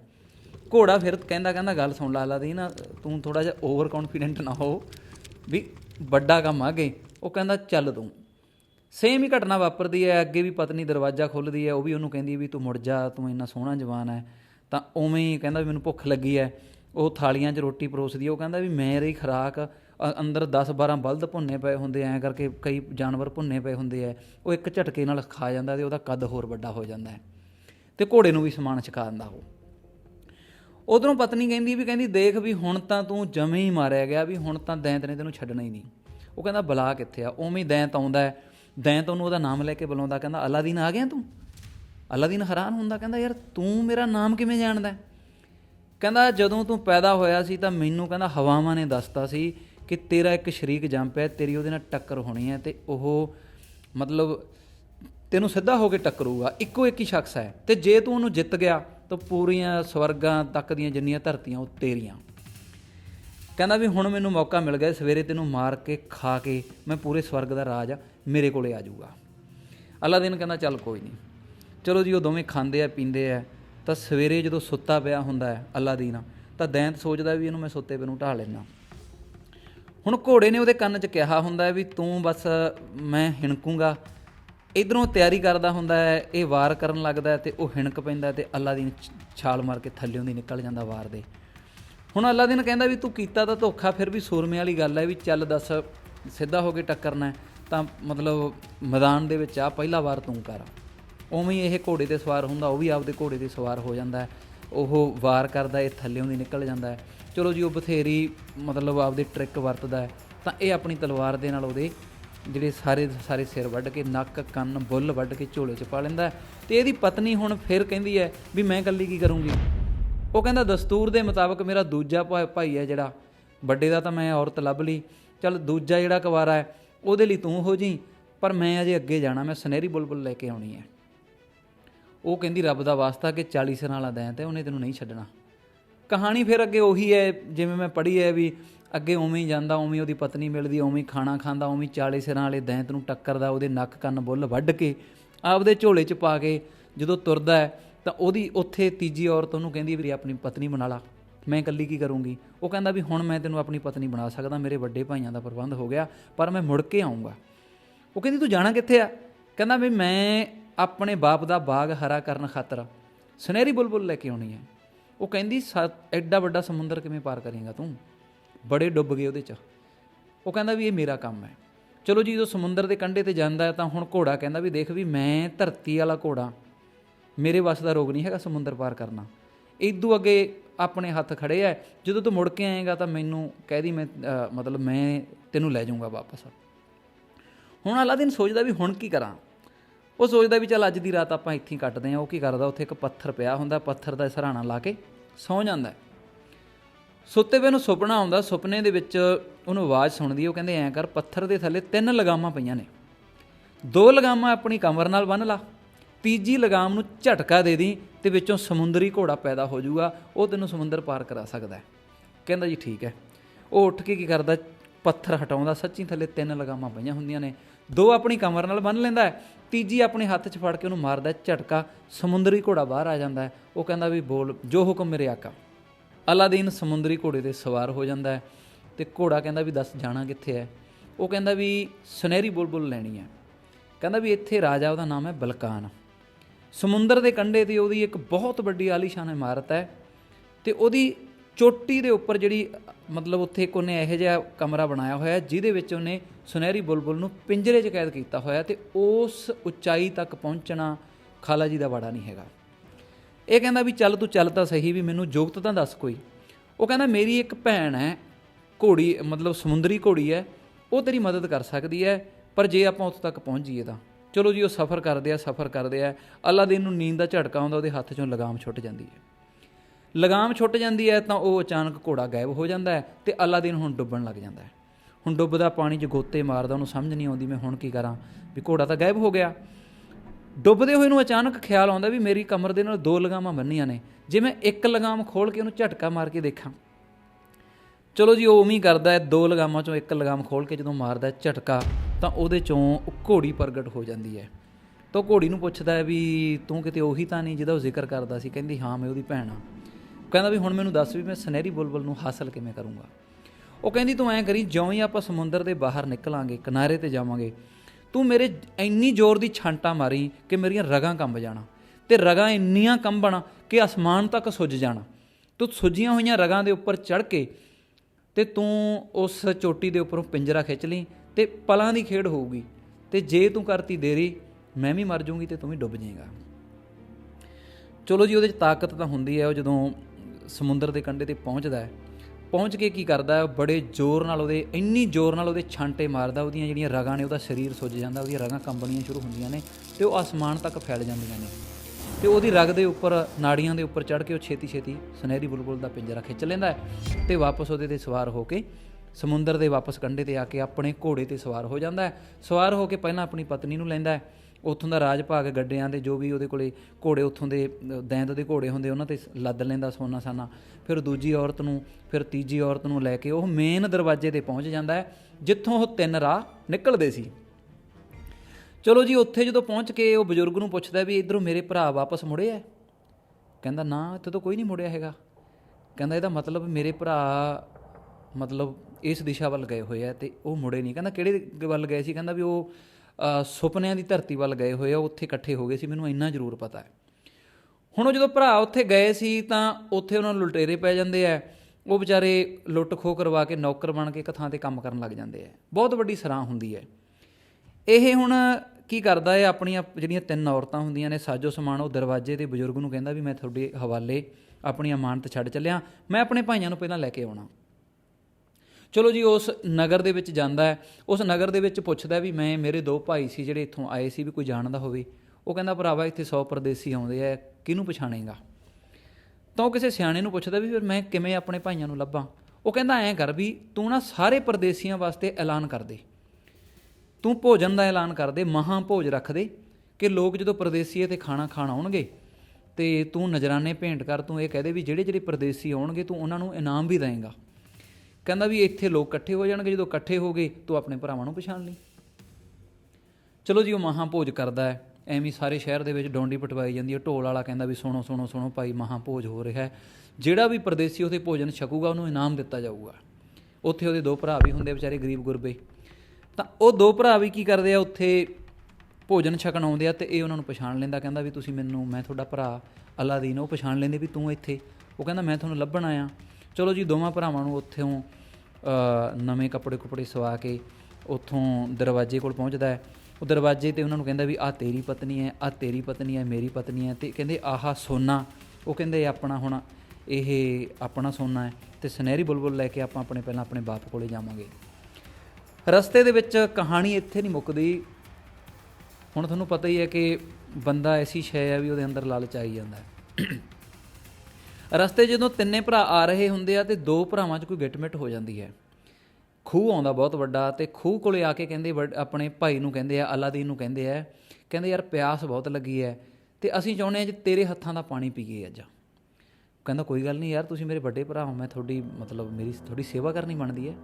ਘੋੜਾ ਫਿਰ ਕਹਿੰਦਾ ਕਹਿੰਦਾ, ਗੱਲ ਸੁਣ ਲਾ ਲਾ ਦੀ ਨਾ, ਤੂੰ ਥੋੜਾ ਜਿਹਾ ਓਵਰ ਕੌਨਫੀਡੈਂਟ ਨਾ ਹੋ ਵੀ ਵੱਡਾ ਕੰਮ ਆ ਗਏ ਉਹ ਕਹਿੰਦਾ, ਚੱਲ ਤੂੰ। ਸੇਮ ਹੀ ਘਟਨਾ ਵਾਪਰਦੀ ਹੈ, ਅੱਗੇ ਵੀ ਪਤਨੀ ਦਰਵਾਜ਼ਾ ਖੋਲ੍ਹਦੀ ਹੈ, ਉਹ ਵੀ ਉਹਨੂੰ ਕਹਿੰਦੀ ਹੈ ਵੀ ਤੂੰ ਮੁੜ ਜਾ, ਤੂੰ ਇੰਨਾ ਸੋਹਣਾ ਜਵਾਨ ਹੈ। ਤਾਂ ਉਵੇਂ ਹੀ ਕਹਿੰਦਾ ਵੀ ਮੈਨੂੰ ਭੁੱਖ ਲੱਗੀ ਹੈ। ਉਹ ਥਾਲੀਆਂ 'ਚ ਰੋਟੀ ਪਰੋਸਦੀ ਹੈ, ਉਹ ਕਹਿੰਦਾ ਵੀ ਮੇਰੀ ਖੁਰਾਕ ਅੰਦਰ 10 12 ਬਲਦ ਭੁੰਨੇ ਪਏ ਹੁੰਦੇ ਐਂ ਕਰਕੇ ਕਈ ਜਾਨਵਰ ਭੁੰਨੇ ਪਏ ਹੁੰਦੇ ਐ ਉਹ ਇੱਕ ਝਟਕੇ ਨਾਲ ਖਾ ਜਾਂਦਾ ਤੇ ਉਹਦਾ ਕੱਦ ਹੋਰ ਵੱਡਾ ਹੋ ਜਾਂਦਾ ਹੈ। ਤੇ ਘੋੜੇ ਨੂੰ ਵੀ ਸਮਾਨ ਛਕਾ ਦਿੰਦਾ ਉਹ। ਉਧਰੋਂ ਪਤਨੀ ਕਹਿੰਦੀ ਵੀ, ਕਹਿੰਦੀ ਦੇਖ ਵੀ ਹੁਣ ਤਾਂ ਤੂੰ ਜਮੇ ਹੀ ਮਾਰਿਆ ਗਿਆ, ਵੀ ਹੁਣ ਤਾਂ ਦੈਂਤ ਨੇ ਤੈਨੂੰ ਛੱਡਣਾ ਹੀ ਨਹੀਂ। ਉਹ ਕਹਿੰਦਾ ਬਲਾ ਕਿੱਥੇ ਆ? ਉਵੇਂ ਹੀ ਦੈਂਤ ਆਉਂਦਾ ਹੈ। ਦੈਂਤ ਉਹਨੂੰ ਉਹਦਾ ਨਾਮ ਲੈ ਕੇ ਬੁਲਾਉਂਦਾ, ਕਹਿੰਦਾ, ਅਲਾਦੀਨ ਆ ਗਿਆ ਤੂੰ? ਅਲਾਦੀਨ ਹੈਰਾਨ ਹੁੰਦਾ, ਕਹਿੰਦਾ, ਯਾਰ ਤੂੰ ਮੇਰਾ ਨਾਮ ਕਿਵੇਂ ਜਾਣਦਾ? ਕਹਿੰਦਾ, ਜਦੋਂ ਤੂੰ ਪੈਦਾ ਹੋਇਆ ਸੀ ਤਾਂ ਮੈਨੂੰ ਕਹਿੰਦਾ, ਹਵਾਵਾਂ ਨੇ ਦੱਸਤਾ ਸੀ ਕਿ ਤੇਰਾ ਇੱਕ ਸ਼ਰੀਕ ਜੰਪ ਹੈ, ਤੇਰੀ ਉਹਦੇ ਨਾਲ ਟੱਕਰ ਹੋਣੀ ਹੈ ਤੇ ਉਹ ਮਤਲਬ ਤੈਨੂੰ ਸਿੱਧਾ ਹੋ ਕੇ ਟੱਕਰੂਗਾ, ਇੱਕੋ ਇੱਕ ਹੀ ਸ਼ਖਸ ਹੈ ਤੇ ਜੇ ਤੂੰ ਉਹਨੂੰ ਜਿੱਤ ਗਿਆ ਤਾਂ ਪੂਰੀਆਂ ਸਵਰਗਾਂ ਤੱਕ ਦੀਆਂ ਜਿੰਨੀਆਂ ਧਰਤੀਆਂ ਉਹ ਤੇਰੀਆਂ। ਕਹਿੰਦਾ ਵੀ ਹੁਣ ਮੈਨੂੰ ਮੌਕਾ ਮਿਲ ਗਿਆ, ਸਵੇਰੇ ਤੈਨੂੰ ਮਾਰ ਕੇ, ਖਾ ਕੇ, ਮੈਂ ਪੂਰੇ ਸਵਰਗ ਦਾ ਰਾਜ ਮੇਰੇ ਕੋਲੇ ਆ ਜਾਊਗਾ। ਅੱਲਾਦੀਨ ਕਹਿੰਦਾ, ਚੱਲ ਕੋਈ ਨਹੀਂ। ਚਲੋ ਜੀ, ਉਹ ਦੋਵੇਂ ਖਾਂਦੇ ਆ, ਪੀਂਦੇ ਆ। ਤਾਂ ਸਵੇਰੇ ਜਦੋਂ ਸੁੱਤਾ ਪਿਆ ਹੁੰਦਾ ਹੈ ਅੱਲਾਦੀਨ ਤਾਂ ਦੈਂਤ ਸੋਚਦਾ ਵੀ ਇਹਨੂੰ ਮੈਂ ਸੁੱਤੇ ਪਏ ਨੂੰ ਢਾਹ ਲੈਣਾ ਹੁਣ ਘੋੜੇ ਨੇ ਉਹਦੇ ਕੰਨ 'ਚ ਕਿਹਾ ਹੁੰਦਾ ਵੀ ਤੂੰ ਬਸ ਮੈਂ ਹਿਣਕੂੰਗਾ। ਇਧਰੋਂ ਤਿਆਰੀ ਕਰਦਾ ਹੁੰਦਾ ਹੈ, ਇਹ ਵਾਰ ਕਰਨ ਲੱਗਦਾ ਹੈ ਤੇ ਉਹ ਹਿਣਕ ਪੈਂਦਾ ਤੇ ਅੱਲਾਦੀਨ ਛ- ਛਾਲ ਮਾਰ ਕੇ ਥੱਲਿਓਂ ਦੀ ਨਿਕਲ ਜਾਂਦਾ ਵਾਰ ਦੇ। ਹੁਣ ਅੱਲਾ ਦਿਨ ਕਹਿੰਦਾ ਵੀ ਤੂੰ ਕੀਤਾ ਤਾਂ ਧੋਖਾ, ਫਿਰ ਵੀ ਸੂਰਮੇ ਵਾਲੀ ਗੱਲ ਹੈ ਵੀ ਚੱਲ ਦੱਸ, ਸਿੱਧਾ ਹੋ ਕੇ ਟੱਕਰਨਾ ਤਾਂ ਮਤਲਬ ਮੈਦਾਨ ਦੇ ਵਿੱਚ ਆ, ਪਹਿਲਾ ਵਾਰ ਤੂੰ ਕਰ। ਉਵੇਂ ਹੀ ਇਹ ਘੋੜੇ ਤੇ ਸਵਾਰ ਹੁੰਦਾ, ਉਹ ਵੀ ਆਪਦੇ ਘੋੜੇ ਤੇ ਸਵਾਰ ਹੋ ਜਾਂਦਾ ਹੈ। ਉਹ ਵਾਰ ਕਰਦਾ, ਇਹ ਥੱਲਿਓਂ ਦੀ ਨਿਕਲ ਜਾਂਦਾ ਹੈ। ਚਲੋ ਜੀ, ਉਹ ਬਥੇਰੀ ਮਤਲਬ ਆਪਦੇ ਟ੍ਰਿਕ ਵਰਤਦਾ ਹੈ, ਤਾਂ ਇਹ ਆਪਣੀ ਤਲਵਾਰ ਦੇ ਨਾਲ ਉਹਦੇ ਜਿਹੜੇ ਸਾਰੇ ਸਾਰੇ ਸਿਰ ਵੱਢ ਕੇ, ਨੱਕ, ਕੰਨ, ਬੁੱਲ ਵੱਢ ਕੇ ਝੋਲੇ 'ਚ ਪਾ ਲੈਂਦਾ ਹੈ। ਤੇ ਇਹਦੀ ਪਤਨੀ ਹੁਣ ਫਿਰ ਕਹਿੰਦੀ ਹੈ ਵੀ ਮੈਂ ਇਕੱਲੀ ਕੀ ਕਰੂੰਗੀ? ਉਹ ਕਹਿੰਦਾ ਦਸਤੂਰ ਦੇ ਮੁਤਾਬਕ ਮੇਰਾ ਦੂਜਾ ਭਾ- ਭਾਈ ਹੈ ਜਿਹੜਾ। ਵੱਡੇ ਦਾ ਤਾਂ ਮੈਂ ਔਰਤ ਲੱਭ ਲਈ। ਚਲ ਦੂਜਾ ਜਿਹੜਾ ਕੁਵਾਰਾ ਹੈ, ਉਹਦੇ ਲਈ ਤੂੰ ਹੋ ਜੀ, ਪਰ ਮੈਂ ਅਜੇ ਅੱਗੇ ਜਾਣਾ, ਮੈਂ ਸੁਨਹਿਰੀ ਬੁਲਬੁਲ ਲੈ ਕੇ ਆਉਣੀ ਹੈ। ਉਹ ਕਹਿੰਦੀ ਰੱਬ ਦਾ ਵਾਸਤਾ ਕਿ 40 ਸਿਰਾਂ ਵਾਲਾ ਦੈਂਤ ਹੈ, ਉਹਨੇ ਤੈਨੂੰ ਨਹੀਂ ਛੱਡਣਾ। ਕਹਾਣੀ ਫਿਰ ਅੱਗੇ ਉਹੀ ਹੈ, ਜਿਵੇਂ ਮੈਂ ਪੜ੍ਹੀ ਹੈ ਵੀ ਅੱਗੇ ਉਵੇਂ ਹੀ ਜਾਂਦਾ, ਉਵੇਂ ਉਹਦੀ ਪਤਨੀ ਮਿਲਦੀ, ਉਵੇਂ ਖਾਣਾ ਖਾਂਦਾ, ਉਵੇਂ ਹੀ 40 ਸਿਰਾਂ ਵਾਲੇ ਦੈਂਤ ਨੂੰ ਟੱਕਰਦਾ, ਉਹਦੇ ਨੱਕ ਕੰਨ ਬੁੱਲ ਵੱਢ ਕੇ, ਆਪਦੇ ਝੋਲੇ 'ਚ ਪਾ ਕੇ ਜਦੋਂ ਤੁਰਦਾ ਹੈ ਤਾਂ ਉਹਦੀ ਉੱਥੇ ਤੀਜੀ ਔਰਤ ਉਹਨੂੰ ਕਹਿੰਦੀ ਵੀ ਆਪਣੀ ਪਤਨੀ ਬਣਾ ਲਾ। ਮੈਂ ਇਕੱਲੀ ਕੀ ਕਰੂੰਗੀ? ਉਹ ਕਹਿੰਦਾ ਵੀ, ਹੁਣ ਮੈਂ ਤੈਨੂੰ ਆਪਣੀ ਪਤਨੀ ਬਣਾ ਸਕਦਾ, ਮੇਰੇ ਵੱਡੇ ਭਾਈਆਂ ਦਾ ਪ੍ਰਬੰਧ ਹੋ ਗਿਆ, ਪਰ ਮੈਂ ਮੁੜ ਕੇ ਆਉਂਗਾ ਉਹ ਕਹਿੰਦੀ, ਤੂੰ ਜਾਣਾ ਕਿੱਥੇ ਆ? ਕਹਿੰਦਾ ਵੀ, ਮੈਂ ਆਪਣੇ ਬਾਪ ਦਾ ਬਾਗ ਹਰਾ ਕਰਨ ਖਾਤਰ ਸੁਨਹਿਰੀ ਬੁਲਬੁਲ ਲੈ ਕੇ ਆਉਣੀ ਹੈ। ਉਹ ਕਹਿੰਦੀ, ਸਾ- ਐਡਾ ਵੱਡਾ ਸਮੁੰਦਰ ਕਿਵੇਂ ਪਾਰ ਕਰੇਗਾ ਤੂੰ? ਬੜੇ ਡੁੱਬ ਗਏ ਉਹਦੇ ਚ। ਉਹ ਕਹਿੰਦਾ ਵੀ, ਇਹ ਮੇਰਾ ਕੰਮ ਹੈ। ਚਲੋ ਜੀ, ਜਦੋਂ ਸਮੁੰਦਰ ਦੇ ਕੰਢੇ ਤੇ ਜਾਂਦਾ ਤਾਂ ਹੁਣ ਘੋੜਾ ਕਹਿੰਦਾ ਵੀ, ਦੇਖ ਵੀ, ਮੈਂ ਧਰਤੀ ਵਾਲਾ ਘੋੜਾ ਮੇਰੇ ਵੱਸ ਦਾ ਰੋਗ ਨਹੀਂ ਹੈਗਾ ਸਮੁੰਦਰ ਪਾਰ ਕਰਨਾ। ਇਦੋਂ ਅੱਗੇ ਆਪਣੇ ਹੱਥ ਖੜੇ ਐ ਜਦੋਂ ਤੂੰ ਮੁੜ ਕੇ ਆਏਗਾ ਤਾਂ ਮੈਨੂੰ ਕਹਿ ਦੀ ਮੈਂ ਮਤਲਬ ਮੈਂ ਤੈਨੂੰ ਲੈ ਜਾਊਂਗਾ ਵਾਪਸ। ਹੁਣ ਅਲਾਦੀਨ ਸੋਚਦਾ ਵੀ ਹੁਣ ਕੀ ਕਰਾਂ। ਉਹ ਸੋਚਦਾ ਵੀ ਚੱਲ ਅੱਜ ਦੀ ਰਾਤ ਆਪਾਂ ਇੱਥੇ ਹੀ ਕੱਟਦੇ ਹਾਂ ਉਹ ਕੀ ਕਰਦਾ ਉੱਥੇ ਇੱਕ ਪੱਥਰ ਪਿਆ ਹੁੰਦਾ। ਪੱਥਰ ਦਾ ਸਹਾਰਾ ਲਾ ਕੇ ਸੌਂ ਜਾਂਦਾ। ਸੁੱਤੇ ਪਏ ਨੂੰ ਸੁਪਨਾ ਆਉਂਦਾ। ਸੁਪਨੇ ਦੇ ਵਿੱਚ ਉਹਨੂੰ ਆਵਾਜ਼ ਸੁਣਦੀ ਹੈ, ਉਹ ਕਹਿੰਦੇ ਐਂ ਕਰ ਪੱਥਰ ਦੇ ਥੱਲੇ ਤਿੰਨ ਲਗਾਮਾਂ ਪਈਆਂ ਨੇ। ਦੋ ਲਗਾਮਾਂ ਆਪਣੀ ਕਮਰ ਨਾਲ ਬੰਨ ਲਾ। ਤੀਜੀ ਲਗਾਮ ਨੂੰ ਝਟਕਾ ਦੇ ਦੀ ਤੇ ਵਿੱਚੋਂ ਸਮੁੰਦਰੀ ਘੋੜਾ ਪੈਦਾ ਹੋ ਜਾਊਗਾ, ਉਹ ਤੈਨੂੰ ਸਮੁੰਦਰ ਪਾਰ ਕਰਾ ਸਕਦਾ ਕਹਿੰਦਾ ਜੀ ਠੀਕ ਹੈ। ਉਹ ਉੱਠ ਕੇ ਕੀ ਕਰਦਾ? ਪੱਥਰ ਹਟਾਉਂਦਾ। ਸੱਚੀ ਥੱਲੇ ਤਿੰਨ ਲਗਾਮਾਂ ਪਈਆਂ ਹੁੰਦੀਆਂ ਨੇ। ਦੋ ਆਪਣੀ ਕਮਰ ਨਾਲ ਬੰਨ ਲੈਂਦਾ ਤੀਜੀ ਆਪਣੇ ਹੱਥ 'ਚ ਫੜ ਕੇ ਉਹਨੂੰ ਮਾਰਦਾ ਝਟਕਾ, ਸਮੁੰਦਰੀ ਘੋੜਾ ਬਾਹਰ ਆ ਜਾਂਦਾ ਉਹ ਕਹਿੰਦਾ ਵੀ ਬੋਲ, ਜੋ ਹੁਕਮ ਮੇਰੇ ਆਕਾ। ਅਲਾਦੀਨ ਸਮੁੰਦਰੀ ਘੋੜੇ ਤੇ ਸਵਾਰ ਹੋ ਜਾਂਦਾ ਹੈ ਤੇ ਘੋੜਾ ਕਹਿੰਦਾ ਵੀ ਦੱਸ ਜਾਣਾ ਕਿੱਥੇ ਹੈ? ਉਹ ਕਹਿੰਦਾ ਵੀ ਸੁਨਹਿਰੀ ਬੁਲਬੁਲ ਲੈਣੀ ਹੈ। ਕਹਿੰਦਾ ਵੀ ਇੱਥੇ ਰਾਜਾ, ਉਹਦਾ ਨਾਮ ਹੈ ਬਲਕਾਨ। ਸਮੁੰਦਰ ਦੇ ਕੰਢੇ ਤੇ ਉਹਦੀ ਇੱਕ ਬਹੁਤ ਵੱਡੀ ਆਲੀਸ਼ਾਨ ਇਮਾਰਤ ਹੈ ਤੇ ਉਹਦੀ ਚੋਟੀ ਦੇ ਉੱਪਰ ਜਿਹੜੀ, ਮਤਲਬ ਉੱਥੇ ਇੱਕ ਉਹਨੇ ਇਹੋ ਜਿਹਾ ਕਮਰਾ ਬਣਾਇਆ ਹੋਇਆ ਜਿਹਦੇ ਵਿੱਚ ਉਹਨੇ ਸੁਨਹਿਰੀ ਬੁਲਬੁਲ ਨੂੰ ਪਿੰਜਰੇ 'ਚ ਕੈਦ ਕੀਤਾ ਹੋਇਆ ਤੇ ਉਸ ਉਚਾਈ ਤੱਕ ਪਹੁੰਚਣਾ ਖਾਲਾ ਜੀ ਦਾ ਵਾੜਾ ਨਹੀਂ ਹੈਗਾ। ਇਹ ਕਹਿੰਦਾ ਵੀ ਚੱਲ ਤੂੰ ਚੱਲ ਤਾਂ ਸਹੀ, ਵੀ ਮੈਨੂੰ ਜੋਗਤ ਤਾਂ ਦੱਸ ਕੋਈ। ਉਹ ਕਹਿੰਦਾ ਮੇਰੀ ਇੱਕ ਭੈਣ ਹੈ, ਘੋੜੀ, ਮਤਲਬ ਸਮੁੰਦਰੀ ਘੋੜੀ ਹੈ, ਉਹ ਤੇਰੀ ਮਦਦ ਕਰ ਸਕਦੀ ਹੈ, ਪਰ ਜੇ ਆਪਾਂ ਉੱਥੇ ਤੱਕ ਪਹੁੰਚ ਜਾਈਏ ਤਾਂ। ਚਲੋ ਜੀ, ਉਹ ਸਫ਼ਰ ਕਰਦੇ ਆ, ਸਫ਼ਰ ਕਰਦੇ ਆ। ਅਲਾਦੀਨ ਨੂੰ ਨੀਂਦ ਦਾ ਝਟਕਾ ਆਉਂਦਾ, ਉਹਦੇ ਹੱਥ 'ਚੋਂ ਲਗਾਮ ਛੁੱਟ ਜਾਂਦੀ ਹੈ। ਲਗਾਮ ਛੁੱਟ ਜਾਂਦੀ ਹੈ ਤਾਂ ਉਹ ਅਚਾਨਕ ਘੋੜਾ ਗਾਇਬ ਹੋ ਜਾਂਦਾ ਹੈ ਤੇ ਅਲਾਦੀਨ ਹੁਣ ਡੁੱਬਣ ਲੱਗ ਜਾਂਦਾ ਹੈ। ਹੁਣ ਡੁੱਬਦਾ ਪਾਣੀ 'ਚ ਗੋਤੇ ਮਾਰਦਾ, ਉਹਨੂੰ ਸਮਝ ਨਹੀਂ ਆਉਂਦੀ ਮੈਂ ਹੁਣ ਕੀ ਕਰਾਂ, ਵੀ ਘੋੜਾ ਤਾਂ ਗਾਇਬ ਹੋ ਗਿਆ। ਡੁੱਬਦੇ ਹੋਏ ਨੂੰ ਅਚਾਨਕ ਖਿਆਲ ਆਉਂਦਾ ਵੀ ਮੇਰੀ ਕਮਰ ਦੇ ਨਾਲ ਦੋ ਲਗਾਮਾਂ ਬੰਨੀਆਂ ਨੇ, ਜੇ ਮੈਂ ਇੱਕ ਲਗਾਮ ਖੋਲ ਕੇ ਉਹਨੂੰ ਝਟਕਾ ਮਾਰ ਕੇ ਦੇਖਾਂ। ਚਲੋ ਜੀ, ਉਹ ਉਵੇਂ ਹੀ ਕਰਦਾ ਹੈ, ਦੋ ਲਗਾਮਾਂ ਚੋਂ ਇੱਕ ਲਗਾਮ ਖੋਲ ਕੇ ਜਦੋਂ ਮਾਰਦਾ ਝਟਕਾ ਤਾਂ ਉਹਦੇ ਚੋਂ ਘੋੜੀ ਪ੍ਰਗਟ ਹੋ ਜਾਂਦੀ ਹੈ। ਤਾਂ ਉਹ ਘੋੜੀ ਨੂੰ ਪੁੱਛਦਾ ਹੈ ਵੀ ਤੂੰ ਕਿਤੇ ਉਹੀ ਤਾਂ ਨਹੀਂ ਜਿਹਦਾ ਉਹ ਜ਼ਿਕਰ ਕਰਦਾ ਸੀ। ਕਹਿੰਦੀ, ਹਾਂ, ਮੈਂ ਉਹਦੀ ਭੈਣ ਆ ਕਹਿੰਦਾ ਵੀ, ਹੁਣ ਮੈਨੂੰ ਦੱਸ ਵੀ ਮੈਂ ਸੁਨਹਿਰੀ ਬੁਲਬੁਲ ਨੂੰ ਹਾਸਲ ਕਿਵੇਂ ਕਰੂੰਗਾ? ਉਹ ਕਹਿੰਦੀ, ਤੂੰ ਐਂ ਕਰੀ, ਜਿਉਂ ਹੀ ਆਪਾਂ ਸਮੁੰਦਰ ਦੇ ਬਾਹਰ ਨਿਕਲਾਂਗੇ, ਕਿਨਾਰੇ ਤੇ ਜਾਵਾਂਗੇ, ਤੂੰ ਮੇਰੇ ਇੰਨੀ ਜ਼ੋਰ ਦੀ ਛਾਂਟਾ ਮਾਰੀ ਕਿ ਮੇਰੀਆਂ ਰਗਾਂ ਕੰਬ ਜਾਣਾ ਤੇ ਰਗਾਂ ਇੰਨੀਆਂ ਕੰਬਣਾ ਕਿ ਅਸਮਾਨ ਤੱਕ ਸੁੱਜ ਜਾਣਾ। ਤੂੰ ਸੁੱਜੀਆਂ ਹੋਈਆਂ ਰਗਾਂ ਦੇ ਉੱਪਰ ਚੜ ਕੇ ਤੇ ਤੂੰ ਉਸ ਚੋਟੀ ਦੇ ਉੱਪਰੋਂ ਪਿੰਜਰਾ ਖਿੱਚ ਲਈ ਤੇ ਪਲਾਂ ਦੀ ਖੇਡ ਹੋਊਗੀ। ਤੇ ਜੇ ਤੂੰ ਕਰਤੀ ਦੇਰੀ, ਮੈਂ ਵੀ ਮਰ ਜਾਊਂਗੀ ਤੇ ਤੂੰ ਵੀ ਡੁੱਬ ਜਾਏਗਾ। ਚਲੋ ਜੀ, ਉਹਦੇ 'ਚ ਤਾਕਤ ਤਾਂ ਹੁੰਦੀ ਹੈ, ਉਹ ਜਦੋਂ ਸਮੁੰਦਰ ਦੇ ਕੰਢੇ ਤੇ ਪਹੁੰਚਦਾ ਹੈ, ਪਹੁੰਚ ਕੇ ਕੀ ਕਰਦਾ ਹੈ ਬੜੇ ਜ਼ੋਰ ਨਾਲ ਉਹਦੇ, ਇੰਨੀ ਜ਼ੋਰ ਨਾਲ ਉਹਦੇ ਛਾਂਟੇ ਮਾਰਦਾ, ਉਹਦੀਆਂ ਜਿਹੜੀਆਂ ਰਗਾਂ ਨੇ, ਉਹਦਾ ਸਰੀਰ ਸੁੱਜ ਜਾਂਦਾ, ਉਹਦੀਆਂ ਰਗਾਂ ਕੰਬਣੀਆਂ ਸ਼ੁਰੂ ਹੁੰਦੀਆਂ ਨੇ ਤੇ ਉਹ ਆਸਮਾਨ ਤੱਕ ਫੈਲ ਜਾਂਦੀਆਂ ਨੇ। ਤੇ ਉਹਦੀ ਰਗ ਦੇ ਉੱਪਰ, ਨਾੜੀਆਂ ਦੇ ਉੱਪਰ ਚੜ ਕੇ ਉਹ ਛੇਤੀ ਛੇਤੀ ਸੁਨਹਿਰੀ ਬੁਲਬੁਲ ਦਾ ਪਿੰਜਰਾ ਖਿੱਚ ਲੈਂਦਾ ਹੈ ਤੇ ਵਾਪਸ ਉਹਦੇ ਤੇ ਸਵਾਰ ਹੋ ਕੇ ਸਮੁੰਦਰ ਦੇ ਵਾਪਸ ਕੰਢੇ ਤੇ ਆ ਕੇ ਆਪਣੇ ਘੋੜੇ ਤੇ ਸਵਾਰ ਹੋ ਜਾਂਦਾ ਹੈ। ਸਵਾਰ ਹੋ ਕੇ ਪਹਿਲਾਂ ਆਪਣੀ ਪਤਨੀ ਨੂੰ ਲੈਂਦਾ ਹੈ। ਉੱਥੋਂ ਦਾ ਰਾਜ ਭਾਗ ਗੱਡਿਆਂ ਦੇ ਜੋ ਵੀ ਉਹਦੇ ਕੋਲੇ ਘੋੜੇ ਉੱਥੋਂ ਦੇ, ਦੈਂਦ ਦੇ ਘੋੜੇ ਹੁੰਦੇ, ਉਹਨਾਂ ਤੇ ਲੱਦ ਲੈਂਦਾ ਸੋਨਾ ਸਾਨਾ। ਫਿਰ ਦੂਜੀ ਔਰਤ ਨੂੰ, ਫਿਰ ਤੀਜੀ ਔਰਤ ਨੂੰ ਲੈ ਕੇ ਉਹ ਮੇਨ ਦਰਵਾਜ਼ੇ ਤੇ ਪਹੁੰਚ ਜਾਂਦਾ ਹੈ, ਜਿੱਥੋਂ ਉਹ ਤਿੰਨ ਰਾਹ ਨਿਕਲਦੇ ਸੀ। ਚਲੋ ਜੀ, ਉੱਥੇ ਜਦੋਂ ਪਹੁੰਚ ਕੇ ਉਹ ਬਜ਼ੁਰਗ ਨੂੰ ਪੁੱਛਦਾ ਵੀ ਇਧਰੋਂ ਮੇਰੇ ਭਰਾ ਵਾਪਸ ਮੁੜੇ ਆ ਕਹਿੰਦਾ, ਨਾ, ਇੱਥੇ ਤਾਂ ਕੋਈ ਨਹੀਂ ਮੁੜਿਆ ਹੈਗਾ। ਕਹਿੰਦਾ, ਇਹਦਾ ਮਤਲਬ ਮੇਰੇ ਭਰਾ, ਮਤਲਬ ਇਸ ਦਿਸ਼ਾ ਵੱਲ ਗਏ ਹੋਏ ਆ ਤੇ ਉਹ ਮੁੜੇ ਨਹੀਂ। ਕਹਿੰਦਾ ਕਿਹੜੇ ਵੱਲ ਗਏ ਸੀ? ਕਹਿੰਦਾ ਵੀ ਉਹ ਸੁਪਨਿਆਂ ਦੀ ਧਰਤੀ ਵੱਲ ਗਏ ਹੋਏ ਆ, ਉੱਥੇ ਇਕੱਠੇ ਹੋ ਗਏ ਸੀ। ਮੈਨੂੰ ਇੰਨਾ ਜ਼ਰੂਰ ਪਤਾ ਹੈ। ਹੁਣ ਉਹ ਜਦੋਂ ਭਰਾ ਉੱਥੇ ਗਏ ਸੀ ਤਾਂ ਉੱਥੇ ਉਹਨਾਂ ਨੂੰ ਲੁਟੇਰੇ ਪੈ ਜਾਂਦੇ ਆ। ਉਹ ਵਿਚਾਰੇ ਲੁੱਟ ਖੋਹ ਕਰਵਾ ਕੇ ਨੌਕਰ ਬਣ ਕੇ ਇੱਕ ਥਾਂ ਤੇ ਕੰਮ ਕਰਨ ਲੱਗ ਜਾਂਦੇ ਆ। ਬਹੁਤ ਵੱਡੀ ਸਰਾਂ ਹੁੰਦੀ ਹੈ। ਇਹ ਹੁਣ ਕੀ ਕਰਦਾ ਹੈ? ਆਪਣੀਆਂ ਜਿਹੜੀਆਂ ਤਿੰਨ ਔਰਤਾਂ ਹੁੰਦੀਆਂ ਨੇ, ਸਾਜੋ ਸਮਾਨ, ਉਹ ਦਰਵਾਜ਼ੇ ਦੇ ਬਜ਼ੁਰਗ ਨੂੰ ਕਹਿੰਦਾ ਵੀ ਮੈਂ ਤੁਹਾਡੇ ਹਵਾਲੇ ਆਪਣੀ ਅਮਾਨਤ ਛੱਡ ਚੱਲਿਆ। ਮੈਂ ਆਪਣੇ ਭਾਈਆਂ ਨੂੰ ਪਹਿਲਾਂ ਲੈ ਕੇ ਆਉਣਾ। ਚਲੋ ਜੀ, ਉਸ ਨਗਰ ਦੇ ਵਿੱਚ ਜਾਂਦਾ ਹੈ। ਉਸ ਨਗਰ ਦੇ ਵਿੱਚ ਪੁੱਛਦਾ ਵੀ ਮੈਂ, ਮੇਰੇ ਦੋ ਭਾਈ ਸੀ ਜਿਹੜੇ ਇੱਥੋਂ ਆਏ ਸੀ ਵੀ ਕੋਈ ਜਾਣਦਾ ਹੋਵੇ। ਉਹ ਕਹਿੰਦਾ, ਭਰਾਵਾ, ਇੱਥੇ 100 ਪਰਦੇਸੀ ਆਉਂਦੇ ਆ, ਕਿਹਨੂੰ ਪਛਾਣੇਗਾ? ਤਾਂ ਉਹ ਕਿਸੇ ਸਿਆਣੇ ਨੂੰ ਪੁੱਛਦਾ ਵੀ ਫਿਰ ਮੈਂ ਕਿਵੇਂ ਆਪਣੇ ਭਾਈਆਂ ਨੂੰ ਲੱਭਾਂ? ਉਹ ਕਹਿੰਦਾ, ਐਂ ਕਰ ਵੀ, ਤੂੰ ਨਾ ਸਾਰੇ ਪਰਦੇਸੀਆਂ ਵਾਸਤੇ ਐਲਾਨ ਕਰ ਦੇ। ਤੂੰ ਭੋਜਨ ਦਾ ਐਲਾਨ ਕਰ ਦੇ, ਮਹਾਂ ਭੋਜ ਰੱਖ ਦੇ ਕਿ ਲੋਕ ਜਦੋਂ ਪਰਦੇਸੀ ਤੇ ਖਾਣਾ ਖਾਣ ਆਉਣਗੇ ਤੇ ਤੂੰ ਨਜ਼ਰਾਨੇ ਭੇਂਟ ਕਰ, ਤੂੰ ਇਹ ਕਹਦੇ ਵੀ ਜਿਹੜੇ ਜਿਹੜੇ ਪਰਦੇਸੀ ਆਉਣਗੇ, ਤੂੰ ਉਹਨਾਂ ਨੂੰ ਇਨਾਮ ਵੀ ਦੇਵੇਂਗਾ। ਕਹਿੰਦਾ ਵੀ ਇੱਥੇ ਲੋਕ ਇਕੱਠੇ ਹੋ ਜਾਣਗੇ, ਜਦੋਂ ਇਕੱਠੇ ਹੋ ਗਏ ਤੂੰ ਆਪਣੇ ਭਰਾਵਾਂ ਨੂੰ ਪਛਾਣ ਲਈ। ਚਲੋ ਜੀ, ਉਹ ਮਹਾਂਭੋਜ ਕਰਦਾ ਹੈ। ਐਵੇਂ ਸਾਰੇ ਸ਼ਹਿਰ ਦੇ ਵਿੱਚ ਡੋਂਡੀ ਪਟਵਾਈ ਜਾਂਦੀ ਹੈ। ਢੋਲ ਵਾਲਾ ਕਹਿੰਦਾ ਵੀ ਸੁਣੋ ਸੁਣੋ ਸੁਣੋ ਭਾਈ, ਮਹਾਂਭੋਜ ਹੋ ਰਿਹਾ ਹੈ। ਜਿਹੜਾ ਵੀ ਪਰਦੇਸੀ ਉੱਥੇ ਭੋਜਨ ਛਕੂਗਾ, ਉਹਨੂੰ ਇਨਾਮ ਦਿੱਤਾ ਜਾਊਗਾ। ਉੱਥੇ ਉਹਦੇ ਦੋ ਭਰਾ ਵੀ ਹੁੰਦੇ ਵਿਚਾਰੇ, ਗਰੀਬ ਗੁਰਬੇ। ਤਾਂ ਉਹ ਦੋ ਭਰਾ ਵੀ ਕੀ ਕਰਦੇ ਆ, ਉੱਥੇ ਭੋਜਨ ਛਕਣ ਆਉਂਦੇ ਆ ਤੇ ਇਹ ਉਹਨਾਂ ਨੂੰ ਪਛਾਣ ਲੈਂਦਾ, ਕਹਿੰਦਾ ਵੀ ਤੁਸੀਂ ਮੈਨੂੰ, ਮੈਂ ਤੁਹਾਡਾ ਭਰਾ ਅਲਾਦੀਨ ਉਹ ਪਛਾਣ ਲੈਂਦੇ ਵੀ ਤੂੰ ਇੱਥੇ। ਉਹ ਕਹਿੰਦਾ, ਮੈਂ ਤੁਹਾਨੂੰ ਲੱਭਣ ਆਇਆ। ਚਲੋ ਜੀ, ਦੋਵਾਂ ਭਰਾਵਾਂ ਨੂੰ ਉੱਥੋਂ ਨਵੇਂ ਕੱਪੜੇ ਕੁਪੜੇ ਸਵਾ ਕੇ ਉੱਥੋਂ ਦਰਵਾਜ਼ੇ ਕੋਲ ਪਹੁੰਚਦਾ ਹੈ। ਉਹ ਦਰਵਾਜ਼ੇ ਤੇ ਉਹਨਾਂ ਨੂੰ ਕਹਿੰਦਾ ਵੀ ਆ ਤੇਰੀ ਪਤਨੀ ਹੈ ਆ ਤੇਰੀ ਪਤਨੀ ਹੈ, ਮੇਰੀ ਪਤਨੀ ਹੈ। ਤੇ ਕਹਿੰਦੇ, ਆਹਾ ਸੋਨਾ। ਉਹ ਕਹਿੰਦੇ, ਆਪਣਾ ਹੁਣ ਇਹ ਆਪਣਾ ਸੋਨਾ ਹੈ ਤੇ ਸੁਨਹਿਰੀ ਬੁਲਬੁਲ ਲੈ ਕੇ ਆਪਾਂ ਆਪਣੇ ਪਹਿਲਾਂ ਆਪਣੇ ਬਾਪ ਕੋਲੇ ਜਾਵਾਂਗੇ। ਰਸਤੇ ਦੇ ਵਿੱਚ ਕਹਾਣੀ ਇੱਥੇ ਨਹੀਂ ਮੁੱਕਦੀ। ਹੁਣ ਤੁਹਾਨੂੰ ਪਤਾ ਹੀ ਹੈ ਕਿ ਬੰਦਾ ਐਸੀ ਸ਼ੈ ਹੈ ਵੀ ਉਹਦੇ ਅੰਦਰ ਲਾਲਚ ਆਈ ਜਾਂਦਾ ਹੈ। ਰਸਤੇ ਜਦੋਂ ਤਿੰਨੇ ਭਰਾ ਆ ਰਹੇ ਹੁੰਦੇ ਆ ਤੇ ਦੋ ਭਰਾਵਾਂ 'ਚ ਕੋਈ ਗਿਟਮਿਟ ਹੋ ਜਾਂਦੀ ਹੈ। ਖੂਹ ਆਉਂਦਾ ਬਹੁਤ ਵੱਡਾ ਤੇ ਖੂਹ ਕੋਲੇ ਆ ਕੇ ਕਹਿੰਦੇ ਵੱਡ- ਆਪਣੇ ਭਾਈ ਨੂੰ ਕਹਿੰਦੇ ਆ, ਅਲਾਦੀਨ ਨੂੰ ਕਹਿੰਦੇ ਆ, ਕਹਿੰਦੇ ਯਾਰ ਪਿਆਸ ਬਹੁਤ ਲੱਗੀ ਹੈ ਤੇ ਅਸੀਂ ਚਾਹੁੰਦੇ ਆ ਜੇ ਤੇਰੇ ਹੱਥਾਂ ਦਾ ਪਾਣੀ ਪੀਏ ਅੱਜ। ਕਹਿੰਦਾ ਕੋਈ ਗੱਲ ਨਹੀਂ ਯਾਰ, ਤੁਸੀਂ ਮੇਰੇ ਵੱਡੇ ਭਰਾ ਹੋ, ਮੈਂ ਤੁਹਾਡੀ ਮਤਲਬ ਮੇਰੀ ਤੁਹਾਡੀ ਸੇਵਾ ਕਰਨੀ ਬਣਦੀ ਹੈ।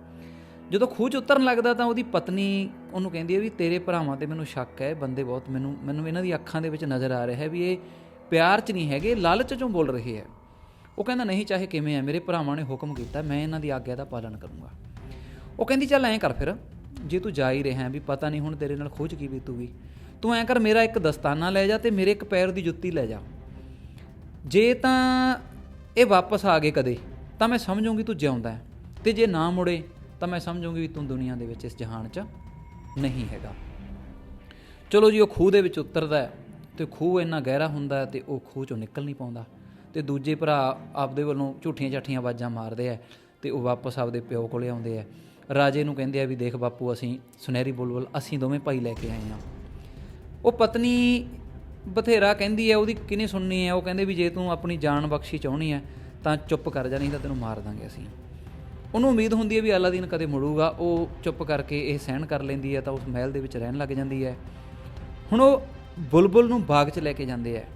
ਜਦੋਂ ਖੂਹ 'ਚ ਉਤਰਨ ਲੱਗਦਾ ਤਾਂ ਉਹਦੀ ਪਤਨੀ ਉਹਨੂੰ ਕਹਿੰਦੀ ਹੈ ਵੀ ਤੇਰੇ ਭਰਾਵਾਂ ਤੇ ਮੈਨੂੰ ਸ਼ੱਕ ਹੈ, ਬੰਦੇ ਬਹੁਤ ਮੈਨੂੰ ਮੈਨੂੰ ਇਹਨਾਂ ਦੀ ਅੱਖਾਂ ਦੇ ਵਿੱਚ ਨਜ਼ਰ ਆ ਰਿਹਾ ਹੈ ਵੀ ਇਹ ਪਿਆਰ 'ਚ ਨਹੀਂ ਹੈਗੇ, ਲਾਲਚ 'ਚੋਂ ਬੋਲ ਰਹੇ ਹੈ। ਉਹ ਕਹਿੰਦਾ, ਨਹੀਂ ਚਾਹੇ ਕਿਵੇਂ ਹੈ ਮੇਰੇ ਭਰਾਵਾਂ ਨੇ ਹੁਕਮ ਕੀਤਾ, ਮੈਂ ਇਹਨਾਂ ਦੀ ਆਗਿਆ ਦਾ ਪਾਲਣ ਕਰੂੰਗਾ। ਉਹ ਕਹਿੰਦੀ, ਚੱਲ ਐਂ ਕਰ ਫਿਰ, ਜੇ ਤੂੰ ਜਾ ਹੀ ਰਿਹਾ ਵੀ ਪਤਾ ਨਹੀਂ ਹੁਣ ਤੇਰੇ ਨਾਲ ਖੋਜ ਕੀ ਬੀਤੂਗੀ, ਤੂੰ ਐਂ ਕਰ, ਮੇਰਾ ਇੱਕ ਦਸਤਾਨਾ ਲੈ ਜਾ ਤੇ ਮੇਰੇ ਇੱਕ ਪੈਰ ਦੀ ਜੁੱਤੀ ਲੈ ਜਾ। ਜੇ ਤਾਂ ਇਹ ਵਾਪਸ ਆ ਗਏ ਕਦੇ, ਤਾਂ ਮੈਂ ਸਮਝੂੰਗੀ ਤੂੰ ਜਿਉਂਦਾ ਹੈ। ਤੇ ਜੇ ਨਾ ਮੁੜੇ, ਤਾਂ ਮੈਂ ਸਮਝੂੰਗੀ ਵੀ ਤੂੰ ਦੁਨੀਆ ਦੇ ਵਿੱਚ ਇਸ ਜਹਾਨ 'ਚ ਨਹੀਂ ਹੈਗਾ। ਚਲੋ ਜੀ, ਉਹ ਖੂਹ ਦੇ ਵਿੱਚ ਉਤਰਦਾ ਹੈ ਤੇ ਖੂਹ ਇੰਨਾ ਗਹਿਰਾ ਹੁੰਦਾ ਹੈ ਤੇ ਉਹ ਖੂਹ ਚੋਂ ਨਿਕਲ ਨਹੀਂ ਪਾਉਂਦਾ। ਤੇ ਦੂਜੇ ਭਰਾ ਆਪਦੇ ਵੱਲੋਂ ਝੂਠੀਆਂ ਝਾਠੀਆਂ ਆਵਾਜ਼ਾਂ ਮਾਰਦੇ ਆ ਤੇ ਉਹ ਵਾਪਸ ਆਪਦੇ ਪਿਓ ਕੋਲੇ ਆਉਂਦੇ ਆ। ਰਾਜੇ ਨੂੰ ਕਹਿੰਦੇ ਆ ਵੀ ਦੇਖ ਬਾਪੂ, ਅਸੀਂ ਸੁਨਹਿਰੀ ਬੁਲਬੁਲ, ਅਸੀਂ ਦੋਵੇਂ ਭਾਈ ਲੈ ਕੇ ਆਏ ਆ। ਉਹ ਪਤਨੀ ਬਥੇਰਾ ਕਹਿੰਦੀ ਹੈ ਉਹਦੀ ਕਿਨੇ ਸੁਣਨੀ ਹੈ ਉਹ ਕਹਿੰਦੇ ਵੀ ਜੇ ਤੂੰ ਆਪਣੀ ਜਾਨ ਬਖਸ਼ੀ ਚਾਹਣੀ ਹੈ ਤਾਂ ਚੁੱਪ ਕਰ ਜਾ, ਨਹੀਂ ਤਾਂ ਤੈਨੂੰ ਮਾਰ ਦਾਂਗੇ ਅਸੀਂ। ਉਹਨੂੰ ਉਮੀਦ ਹੁੰਦੀ ਹੈ ਵੀ ਅਲਾਦੀਨ ਕਦੇ ਮੁੜੂਗਾ, ਉਹ ਚੁੱਪ ਕਰਕੇ ਇਹ ਸਹਿਣ ਕਰ ਲੈਂਦੀ ਹੈ ਤਾਂ ਉਸ ਮਹਿਲ ਦੇ ਵਿੱਚ ਰਹਿਣ ਲੱਗ ਜਾਂਦੀ ਹੈ ਹੁਣ ਉਹ ਬੁਲਬੁਲ ਨੂੰ ਬਾਗ 'ਚ ਲੈ ਕੇ ਜਾਂਦੇ ਹੈ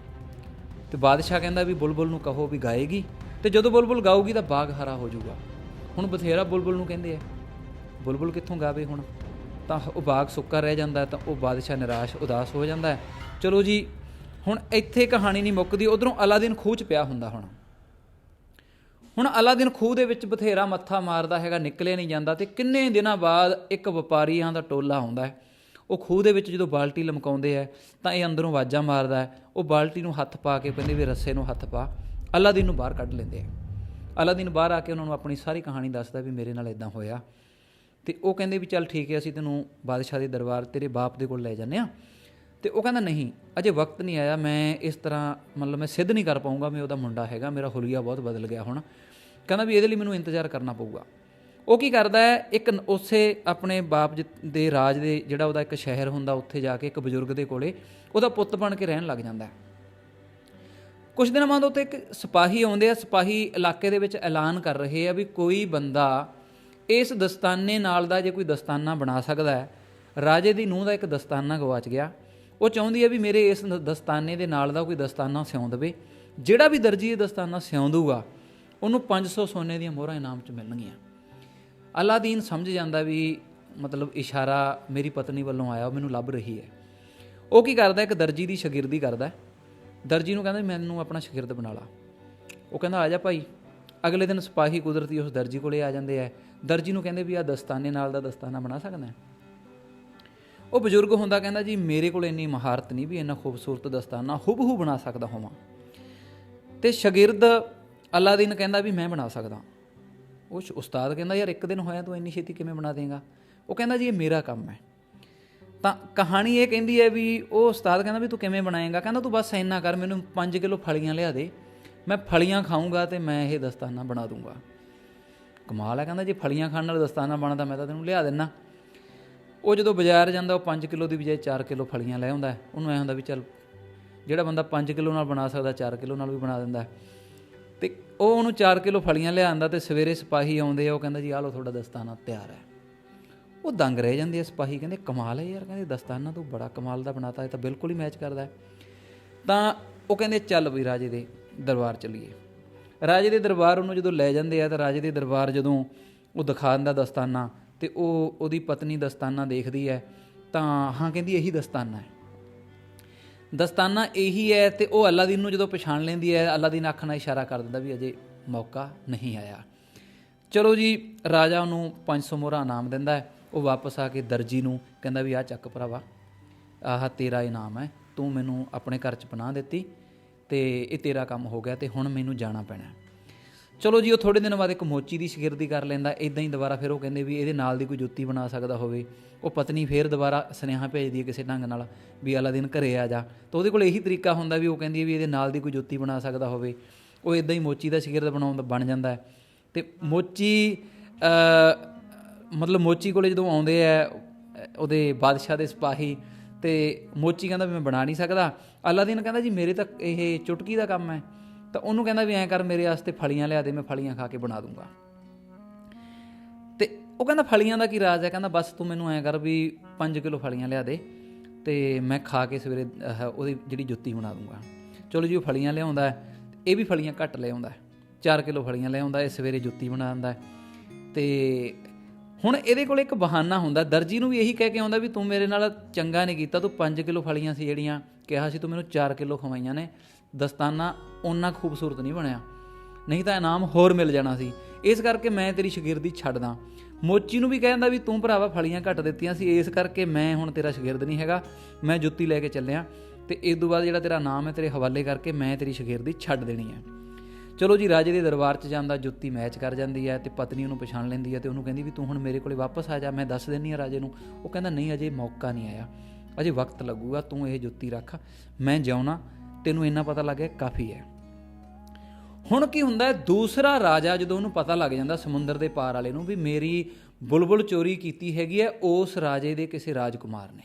ਤੇ ਬਾਦਸ਼ਾਹ ਕਹਿੰਦਾ ਵੀ ਬੁਲਬੁਲ ਨੂੰ ਕਹੋ ਵੀ ਗਾਏਗੀ ਤੇ ਜਦੋਂ ਬੁਲਬੁਲ ਗਾਊਗੀ ਤਾਂ ਬਾਗ ਹਰਾ ਹੋ ਜਾਊਗਾ। ਹੁਣ ਬਥੇਰਾ ਬੁਲਬੁਲ ਨੂੰ ਕਹਿੰਦੇ ਆ। ਬੁਲਬੁਲ ਕਿੱਥੋਂ ਗਾਵੇ ਹੁਣ? ਤਾਂ ਉਹ ਬਾਗ ਸੁੱਕਾ ਰਹਿ ਜਾਂਦਾ ਤਾਂ ਉਹ ਬਾਦਸ਼ਾਹ ਨਿਰਾਸ਼, ਉਦਾਸ ਹੋ ਜਾਂਦਾ ਹੈ। ਚਲੋ ਜੀ, ਹੁਣ ਇੱਥੇ ਕਹਾਣੀ ਨਹੀਂ ਮੁੱਕਦੀ, ਉਧਰੋਂ ਅਲਾਦੀਨ ਖੂਹ 'ਚ ਪਿਆ ਹੁੰਦਾ ਹੁਣ। ਹੁਣ ਅਲਾਦੀਨ ਖੂਹ ਦੇ ਵਿੱਚ ਬਥੇਰਾ ਮੱਥਾ ਮਾਰਦਾ ਹੈਗਾ, ਨਿਕਲਿਆ ਨਹੀਂ ਜਾਂਦਾ ਤੇ ਕਿੰਨੇ ਦਿਨਾਂ ਬਾਅਦ ਇੱਕ ਵਪਾਰੀਆਂ ਦਾ ਟੋਲਾ ਆਉਂਦਾ ਹੈ। ਉਹ ਖੂਹ ਦੇ ਵਿੱਚ ਜਦੋਂ ਬਾਲਟੀ ਲਮਕਾਉਂਦੇ ਆ, ਤਾਂ ਇਹ ਅੰਦਰੋਂ ਆਵਾਜ਼ਾਂ ਮਾਰਦਾ ਹੈ। ਉਹ ਬਾਲਟੀ ਨੂੰ ਹੱਥ ਪਾ ਕੇ ਕਹਿੰਦੇ ਵੀ ਰੱਸੇ ਨੂੰ ਹੱਥ ਪਾ। ਅਲਾਦੀਨ ਨੂੰ ਬਾਹਰ ਕੱਢ ਲੈਂਦੇ ਆ। ਅਲਾਦੀਨ ਬਾਹਰ ਆ ਕੇ ਉਹਨਾਂ ਨੂੰ ਆਪਣੀ ਸਾਰੀ ਕਹਾਣੀ ਦੱਸਦਾ ਵੀ ਮੇਰੇ ਨਾਲ ਇਦਾਂ ਹੋਇਆ। ਤੇ ਉਹ ਕਹਿੰਦੇ ਵੀ ਚੱਲ ਠੀਕ ਹੈ, ਅਸੀਂ ਤੈਨੂੰ ਬਾਦਸ਼ਾਹ ਦੇ ਦਰਬਾਰ ਤੇਰੇ ਬਾਪ ਦੇ ਕੋਲ ਲੈ ਜਾਂਦੇ ਆ ਤੇ ਉਹ ਕਹਿੰਦਾ, ਨਹੀਂ, ਅਜੇ ਵਕਤ ਨਹੀਂ ਆਇਆ। ਮੈਂ ਇਸ ਤਰ੍ਹਾਂ ਮਤਲਬ ਮੈਂ ਸਿੱਧ ਨਹੀਂ ਕਰ ਪਾਉਂਗਾ ਮੈਂ ਉਹਦਾ ਮੁੰਡਾ ਹੈਗਾ। ਮੇਰਾ ਹੁਲੀਆ ਬਹੁਤ ਬਦਲ ਗਿਆ ਹੁਣ। ਕਹਿੰਦਾ ਵੀ ਇਹਦੇ ਲਈ ਮੈਨੂੰ ਇੰਤਜ਼ਾਰ ਕਰਨਾ ਪਊਗਾ। ਉਹ ਕੀ ਕਰਦਾ ਹੈ? ਇੱਕ ਉਸੇ ਆਪਣੇ ਬਾਪ ਜੀ ਦੇ ਰਾਜ ਦੇ ਜਿਹੜਾ ਉਹਦਾ ਇੱਕ ਸ਼ਹਿਰ ਹੁੰਦਾ, ਉੱਥੇ ਜਾ ਕੇ ਇੱਕ ਬਜ਼ੁਰਗ ਦੇ ਕੋਲੇ ਉਹਦਾ ਪੁੱਤ ਬਣ ਕੇ ਰਹਿਣ ਲੱਗ ਜਾਂਦਾ ਹੈ। ਕੁਝ ਦਿਨਾਂ ਬਾਅਦ ਉੱਥੇ ਇੱਕ ਸਿਪਾਹੀ ਆਉਂਦੇ ਆ। ਸਿਪਾਹੀ ਇਲਾਕੇ ਦੇ ਵਿੱਚ ਐਲਾਨ ਕਰ ਰਹੇ ਆ ਵੀ ਕੋਈ ਬੰਦਾ ਇਸ ਦਸਤਾਨੇ ਨਾਲ ਦਾ ਜੇ ਕੋਈ ਦਸਤਾਨਾ ਬਣਾ ਸਕਦਾ ਹੈ, ਰਾਜੇ ਦੀ ਨੂੰਹ ਦਾ ਇੱਕ ਦਸਤਾਨਾ ਗਵਾਚ ਗਿਆ। ਉਹ ਚਾਹੁੰਦੀ ਹੈ ਵੀ ਮੇਰੇ ਇਸ ਦਸਤਾਨੇ ਦੇ ਨਾਲ ਦਾ ਕੋਈ ਦਸਤਾਨਾ ਸਿਉਂ ਦੇਵੇ। ਜਿਹੜਾ ਵੀ ਦਰਜੀ ਇਹ ਦਸਤਾਨਾ ਸਿਉਂ ਦੂਗਾ ਉਹਨੂੰ 500 ਸੋਨੇ ਦੀਆਂ ਮੋਹਰਾਂ ਇਨਾਮ 'ਚ ਮਿਲਣਗੀਆਂ। ਅਲਾਦੀਨ ਸਮਝ ਜਾਂਦਾ ਵੀ ਮਤਲਬ ਇਸ਼ਾਰਾ ਮੇਰੀ ਪਤਨੀ ਵੱਲੋਂ ਆਇਆ, ਉਹ ਮੈਨੂੰ ਲੱਭ ਰਹੀ ਹੈ। ਉਹ ਕੀ ਕਰਦਾ, ਇੱਕ ਦਰਜੀ ਦੀ ਸ਼ਾਗਿਰਦੀ ਕਰਦਾ। ਦਰਜੀ ਨੂੰ ਕਹਿੰਦਾ, ਮੈਨੂੰ ਆਪਣਾ ਸ਼ਾਗਿਰਦ ਬਣਾ ਲਾ। ਉਹ ਕਹਿੰਦਾ, ਆ ਜਾ ਭਾਈ। ਅਗਲੇ ਦਿਨ ਸਿਪਾਹੀ ਕੁਦਰਤੀ ਉਸ ਦਰਜੀ ਕੋਲੇ ਆ ਜਾਂਦੇ ਆ। ਦਰਜੀ ਨੂੰ ਕਹਿੰਦੇ ਵੀ ਆ ਦਸਤਾਨੇ ਨਾਲ ਦਾ ਦਸਤਾਨਾ ਬਣਾ ਸਕਦਾ ਉਹ ਬਜ਼ੁਰਗ ਹੁੰਦਾ ਕਹਿੰਦਾ, ਜੀ, ਮੇਰੇ ਕੋਲ ਇੰਨੀ ਮਹਾਰਤ ਨਹੀਂ ਵੀ ਇੰਨਾ ਖੂਬਸੂਰਤ ਦਸਤਾਨਾ ਹੁਬਹੂ ਬਣਾ ਸਕਦਾ ਹੋਵਾਂ। ਤੇ ਸ਼ਾਗਿਰਦ ਅਲਾਦੀਨ ਕਹਿੰਦਾ ਵੀ ਮੈਂ ਬਣਾ ਸਕਦਾ। ਉਹ ਉਸਤਾਦ ਕਹਿੰਦਾ, ਯਾਰ, ਇੱਕ ਦਿਨ ਹੋਇਆ ਤੂੰ ਇੰਨੀ ਛੇਤੀ ਕਿਵੇਂ ਬਣਾ ਦੇਂਗਾ? ਉਹ ਕਹਿੰਦਾ ਜੀ, ਇਹ ਮੇਰਾ ਕੰਮ ਹੈ। ਤਾਂ ਕਹਾਣੀ ਇਹ ਕਹਿੰਦੀ ਹੈ ਵੀ ਉਹ ਉਸਤਾਦ ਕਹਿੰਦਾ ਵੀ ਤੂੰ ਕਿਵੇਂ ਬਣਾਏਗਾ? ਕਹਿੰਦਾ, ਤੂੰ ਬਸ ਇੰਨਾ ਕਰ, ਮੈਨੂੰ 5 ਕਿਲੋ ਫਲੀਆਂ ਲਿਆ ਦੇ। ਮੈਂ ਫਲੀਆਂ ਖਾਊਂਗਾ ਤੇ ਮੈਂ ਇਹ ਦਸਤਾਨਾ ਬਣਾ ਦੂੰਗਾ। ਕਮਾਲ ਹੈ, ਕਹਿੰਦਾ, ਜੇ ਫਲੀਆਂ ਖਾਣ ਨਾਲ ਦਸਤਾਨਾ ਬਣਦਾ, ਮੈਂ ਤਾਂ ਤੈਨੂੰ ਲਿਆ ਦਿੰਨਾ। ਉਹ ਜਦੋਂ ਬਾਜ਼ਾਰ ਜਾਂਦਾ, ਉਹ 5 ਕਿਲੋ ਦੀ ਬਜਾਏ 4 ਕਿਲੋ ਫਲੀਆਂ ਲੈ ਆਉਂਦਾ ਉਹਨੂੰ ਐ ਹੁੰਦਾ ਵੀ ਚੱਲ, ਜਿਹੜਾ ਬੰਦਾ 5 ਕਿਲੋ ਨਾਲ ਬਣਾ ਸਕਦਾ 4 ਕਿਲੋ ਨਾਲ ਵੀ ਬਣਾ ਦਿੰਦਾ ਤੇ ਉਹ ਉਹਨੂੰ 4 ਕਿਲੋ ਫਲੀਆਂ ਲਿਆਂਦਾ ਤੇ ਸਵੇਰੇ ਸਿਪਾਹੀ ਆਉਂਦੇ ਆ, ਉਹ ਕਹਿੰਦਾ ਜੀ, ਆਹ ਲਓ, ਤੁਹਾਡਾ ਦਸਤਾਨਾ ਤਿਆਰ ਹੈ। ਉਹ ਦੰਗ ਰਹਿ ਜਾਂਦੇ ਆ ਸਿਪਾਹੀ, ਕਹਿੰਦੇ, ਕਮਾਲ ਹੈ ਯਾਰ, ਕਹਿੰਦੇ, ਦਸਤਾਨਾ ਤੂੰ ਬੜਾ ਕਮਾਲ ਦਾ ਬਣਾਤਾ, ਇਹ ਤਾਂ ਬਿਲਕੁਲ ਹੀ ਮੈਚ ਕਰਦਾ ਤਾਂ ਉਹ ਕਹਿੰਦੇ, ਚੱਲ ਵੀ ਰਾਜੇ ਦੇ ਦਰਬਾਰ ਚਲੀਏ। ਰਾਜੇ ਦੇ ਦਰਬਾਰ ਉਹਨੂੰ ਜਦੋਂ ਲੈ ਜਾਂਦੇ ਆ, ਤਾਂ ਰਾਜੇ ਦੇ ਦਰਬਾਰ ਜਦੋਂ ਉਹ ਦਿਖਾ ਦਿੰਦਾ ਦਸਤਾਨਾ ਤੇ ਉਹ ਉਹਦੀ ਪਤਨੀ ਦਸਤਾਨਾ ਦੇਖਦੀ ਹੈ, ਤਾਂ ਹਾਂ, ਕਹਿੰਦੀ, ਇਹੀ ਦਸਤਾਨਾ ਹੈ। ਦਸਤਾਨਾ ਇਹੀ ਹੈ ਤੇ ਉਹ ਅਲਾਦੀਨ ਨੂੰ ਜਦੋਂ ਪਛਾਣ ਲੈਂਦੀ ਹੈ, ਅਲਾਦੀਨ ਅੱਖ ਨਾਲ ਇਸ਼ਾਰਾ ਕਰ ਦਿੰਦਾ ਵੀ ਅਜੇ ਮੌਕਾ ਨਹੀਂ ਆਇਆ। ਚਲੋ ਜੀ, ਰਾਜਾ ਉਹਨੂੰ 500 ਮੋਹਰਾ ਇਨਾਮ ਦਿੰਦਾ ਹੈ। ਉਹ ਵਾਪਸ ਆ ਕੇ ਦਰਜੀ ਨੂੰ ਕਹਿੰਦਾ ਵੀ, ਆ ਚੱਕ ਭਰਾਵਾ, ਆਹ ਤੇਰਾ ਇਨਾਮ ਹੈ, ਤੂੰ ਮੈਨੂੰ ਆਪਣੇ ਘਰ ਚ ਪਨਾਹ ਦਿੱਤੀ ਤੇ ਇਹ ਤੇਰਾ ਕੰਮ ਹੋ ਗਿਆ ਤੇ ਹੁਣ ਮੈਨੂੰ ਜਾਣਾ ਪੈਣਾ ਚਲੋ ਜੀ, ਉਹ ਥੋੜੇ ਦਿਨ ਬਾਅਦ ਇੱਕ ਮੋਚੀ ਦੀ ਸ਼ਾਗਿਰਦੀ ਕਰ ਲੈਂਦਾ ਇਦਾਂ ਹੀ ਦੁਬਾਰਾ ਫਿਰ ਉਹ ਕਹਿੰਦੇ ਵੀ ਇਹਦੇ ਨਾਲ ਦੀ ਕੋਈ ਜੁੱਤੀ ਬਣਾ ਸਕਦਾ ਹੋਵੇ। ਉਹ ਪਤਨੀ ਫੇਰ ਦੁਬਾਰਾ ਸੁਨੇਹਾ ਭੇਜਦੀ ਹੈ ਕਿਸੇ ਢੰਗ ਨਾਲ ਵੀ ਅਲਾ ਦਿਨ ਘਰੇ ਆ ਜਾ। ਤਾਂ ਉਹਦੇ ਕੋਲ ਇਹੀ ਤਰੀਕਾ ਹੁੰਦਾ ਵੀ ਉਹ ਕਹਿੰਦੀ ਹੈ ਵੀ ਇਹਦੇ ਨਾਲ ਦੀ ਕੋਈ ਜੁੱਤੀ ਬਣਾ ਸਕਦਾ ਹੋਵੇ। ਉਹ ਇਦਾਂ ਹੀ ਮੋਚੀ ਦਾ ਸ਼ਾਗਿਰਦ ਬਣਾਉਂਦਾ ਬਣ ਜਾਂਦਾ ਹੈ। ਤੇ ਮੋਚੀ ਮਤਲਬ ਮੋਚੀ ਕੋਲੇ ਜਦੋਂ ਆਉਂਦੇ ਆ, ਉਹਦੇ ਬਾਦਸ਼ਾਹ ਦੇ ਸਿਪਾਹੀ, ਤੇ ਮੋਚੀ ਕਹਿੰਦਾ ਵੀ ਮੈਂ ਬਣਾ ਨਹੀਂ ਸਕਦਾ। ਅਲਾਦੀਨ ਕਹਿੰਦਾ ਜੀ, ਮੇਰੇ ਤਾਂ ਇਹ ਚੁਟਕੀ ਦਾ ਕੰਮ ਹੈ। ਤਾਂ ਉਹਨੂੰ ਕਹਿੰਦਾ ਵੀ ਐਂ ਕਰ, ਮੇਰੇ ਵਾਸਤੇ ਫਲੀਆਂ ਲਿਆ ਦੇ, ਮੈਂ ਫਲੀਆਂ ਖਾ ਕੇ ਬਣਾ ਦੂੰਗਾ। ਤੇ ਉਹ ਕਹਿੰਦਾ ਫਲੀਆਂ ਦਾ ਕੀ ਰਾਜ ਹੈ? ਕਹਿੰਦਾ ਬਸ ਤੂੰ ਮੈਨੂੰ ਐਂ ਕਰ ਵੀ 5 ਕਿਲੋ ਫਲੀਆਂ ਲਿਆ ਦੇ ਤੇ ਮੈਂ ਖਾ ਕੇ ਸਵੇਰੇ ਉਹਦੀ ਜਿਹੜੀ ਜੁੱਤੀ ਬਣਾ ਦੂੰਗਾ। ਚਲੋ ਜੀ, ਉਹ ਫਲੀਆਂ ਲਿਆਉਂਦਾ ਇਹ ਵੀ ਫਲੀਆਂ ਘੱਟ ਲਿਆਉਂਦਾ 4 ਕਿਲੋ ਫਲੀਆਂ ਲਿਆਉਂਦਾ ਇਹ ਸਵੇਰੇ ਜੁੱਤੀ ਬਣਾ ਦਿੰਦਾ ਤੇ ਹੁਣ ਇਹਦੇ ਕੋਲ ਇੱਕ ਬਹਾਨਾ ਹੁੰਦਾ, ਦਰਜੀ ਨੂੰ ਵੀ ਇਹੀ ਕਹਿ ਕੇ ਆਉਂਦਾ ਵੀ ਤੂੰ ਮੇਰੇ ਨਾਲ ਚੰਗਾ ਨਹੀਂ ਕੀਤਾ, ਤੂੰ 5 ਕਿਲੋ ਫਲੀਆਂ ਸੀ ਜਿਹੜੀਆਂ ਕਿਹਾ ਸੀ, ਤੂੰ ਮੈਨੂੰ 4 ਕਿਲੋ ਖਵਾਈਆਂ ਨੇ। ਦਸਤਾਨਾ ਓਨਾ ਖੂਬਸੂਰਤ ਨਹੀਂ ਬਣਿਆ। ਨਹੀਂ ਤਾਂ ਇਨਾਮ ਹੋਰ ਮਿਲ ਜਾਣਾ ਸੀ। ਇਸ ਕਰਕੇ ਮੈਂ ਤੇਰੀ ਸ਼ਾਗਿਰਦੀ ਛੱਡਦਾ। ਮੋਚੀ ਨੂੰ ਵੀ ਕਹਿੰਦਾ ਵੀ ਤੂੰ ਭਰਾਵਾ ਫਲੀਆਂ ਘੱਟ ਦਿੱਤੀਆਂ ਸੀ। ਇਸ ਕਰਕੇ ਮੈਂ ਹੁਣ ਤੇਰਾ ਸ਼ਾਗਿਰਦ ਨਹੀਂ ਹੈਗਾ। ਮੈਂ ਜੁੱਤੀ ਲੈ ਕੇ ਚੱਲਿਆ। ਤੇ ਇਸ ਤੋਂ ਬਾਅਦ ਜਿਹੜਾ ਤੇਰਾ ਨਾਮ ਹੈ ਤੇਰੇ ਹਵਾਲੇ ਕਰਕੇ ਮੈਂ ਤੇਰੀ ਸ਼ਾਗਿਰਦੀ ਛੱਡ ਦੇਣੀ ਹੈ। ਚਲੋ ਜੀ, ਰਾਜੇ ਦੇ ਦਰਬਾਰ 'ਚ ਜਾਂਦਾ, ਜੁੱਤੀ ਮੈਚ ਕਰ ਜਾਂਦੀ ਹੈ ਤੇ ਪਤਨੀ ਉਹਨੂੰ ਪਛਾਣ ਲੈਂਦੀ ਹੈ ਤੇ ਉਹਨੂੰ ਕਹਿੰਦੀ ਵੀ ਤੂੰ ਹੁਣ ਮੇਰੇ ਕੋਲੇ ਵਾਪਸ ਆ ਜਾ, ਮੈਂ ਦੱਸ ਦਿੰਨੀ ਆ ਰਾਜੇ ਨੂੰ। ਉਹ ਕਹਿੰਦਾ, ਨਹੀਂ, ਅਜੇ ਮੌਕਾ ਨਹੀਂ ਆਇਆ। ਅਜੇ ਵਕਤ ਲੱਗੂਗਾ, ਤੂੰ ਇਹ ਜੁੱਤੀ ਰੱਖ। ਮੈਂ ਜਾਉਣਾ ਤੈਨੂੰ ਇੰਨਾ ਪਤਾ ਲੱਗ ਗਿਆ, ਕਾਫੀ ਹੈ। ਹੁਣ ਕੀ ਹੁੰਦਾ ਦੂਸਰਾ ਰਾਜਾ ਜਦੋਂ ਉਹਨੂੰ ਪਤਾ ਲੱਗ ਜਾਂਦਾ ਸਮੁੰਦਰ ਦੇ ਪਾਰ ਵਾਲੇ ਨੂੰ ਵੀ ਮੇਰੀ ਬੁਲਬੁਲ ਚੋਰੀ ਕੀਤੀ ਹੈਗੀ ਹੈ, ਉਸ ਰਾਜੇ ਦੇ ਕਿਸੇ ਰਾਜਕੁਮਾਰ ਨੇ।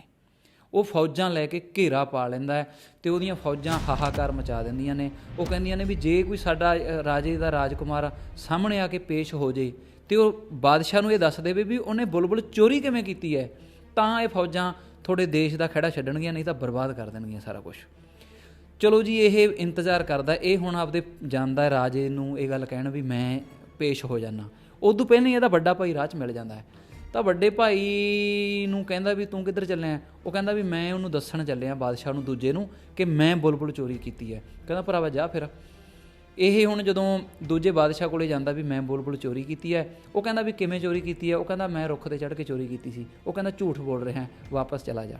ਉਹ ਫੌਜਾਂ ਲੈ ਕੇ ਘੇਰਾ ਪਾ ਲੈਂਦਾ ਹੈ ਤੇ ਉਹਦੀਆਂ ਫੌਜਾਂ ਹਾਹਾਕਾਰ ਮਚਾ ਦਿੰਦੀਆਂ ਨੇ। ਉਹ ਕਹਿੰਦੀਆਂ ਨੇ ਵੀ ਜੇ ਕੋਈ ਸਾਡਾ ਰਾਜੇ ਦਾ ਰਾਜਕੁਮਾਰ ਸਾਹਮਣੇ ਆ ਕੇ ਪੇਸ਼ ਹੋ ਜੇ ਤੇ ਉਹ ਬਾਦਸ਼ਾਹ ਨੂੰ ਇਹ ਦੱਸ ਦੇਵੇ ਵੀ ਉਹਨੇ ਬੁਲਬੁਲ ਚੋਰੀ ਕਿਵੇਂ ਕੀਤੀ ਹੈ, ਤਾਂ ਇਹ ਫੌਜਾਂ ਤੁਹਾਡੇ ਦੇਸ਼ ਦਾ ਖੜਾ ਛੱਡਣਗੀਆਂ, ਨਹੀਂ ਤਾਂ ਬਰਬਾਦ ਕਰ ਦੇਣਗੀਆਂ ਸਾਰਾ ਕੁਝ ਚਲੋ ਜੀ, ਇਹ ਇੰਤਜ਼ਾਰ ਕਰਦਾ, ਇਹ ਹੁਣ ਆਪਦੇ ਜਾਂਦਾ ਰਾਜੇ ਨੂੰ ਇਹ ਗੱਲ ਕਹਿਣ ਵੀ ਮੈਂ ਪੇਸ਼ ਹੋ ਜਾਣਾ ਉਦੋਂ ਪਹਿਲਾਂ ਹੀ ਇਹਦਾ ਵੱਡਾ ਭਾਈ ਰਾਹ 'ਚ ਮਿਲ ਜਾਂਦਾ ਹੈ। ਤਾਂ ਵੱਡੇ ਭਾਈ ਨੂੰ ਕਹਿੰਦਾ ਵੀ ਤੂੰ ਕਿੱਧਰ ਚੱਲਿਆ? ਉਹ ਕਹਿੰਦਾ ਵੀ ਮੈਂ ਉਹਨੂੰ ਦੱਸਣ ਚੱਲਿਆ ਬਾਦਸ਼ਾਹ ਨੂੰ ਦੂਜੇ ਨੂੰ ਕਿ ਮੈਂ ਬੁਲਬੁਲ ਚੋਰੀ ਕੀਤੀ ਹੈ। ਕਹਿੰਦਾ, ਭਰਾਵਾ, ਜਾ ਫਿਰ। ਇਹ ਹੁਣ ਜਦੋਂ ਦੂਜੇ ਬਾਦਸ਼ਾਹ ਕੋਲੇ ਜਾਂਦਾ ਵੀ ਮੈਂ ਬੁਲਬੁਲ ਚੋਰੀ ਕੀਤੀ ਹੈ, ਉਹ ਕਹਿੰਦਾ ਵੀ ਕਿਵੇਂ ਚੋਰੀ ਕੀਤੀ ਹੈ? ਉਹ ਕਹਿੰਦਾ, ਮੈਂ ਰੁੱਖ ਤੇ ਚੜ੍ਹ ਕੇ ਚੋਰੀ ਕੀਤੀ ਸੀ। ਉਹ ਕਹਿੰਦਾ, ਝੂਠ ਬੋਲ ਰਿਹਾ, ਵਾਪਸ ਚਲਾ ਜਾ।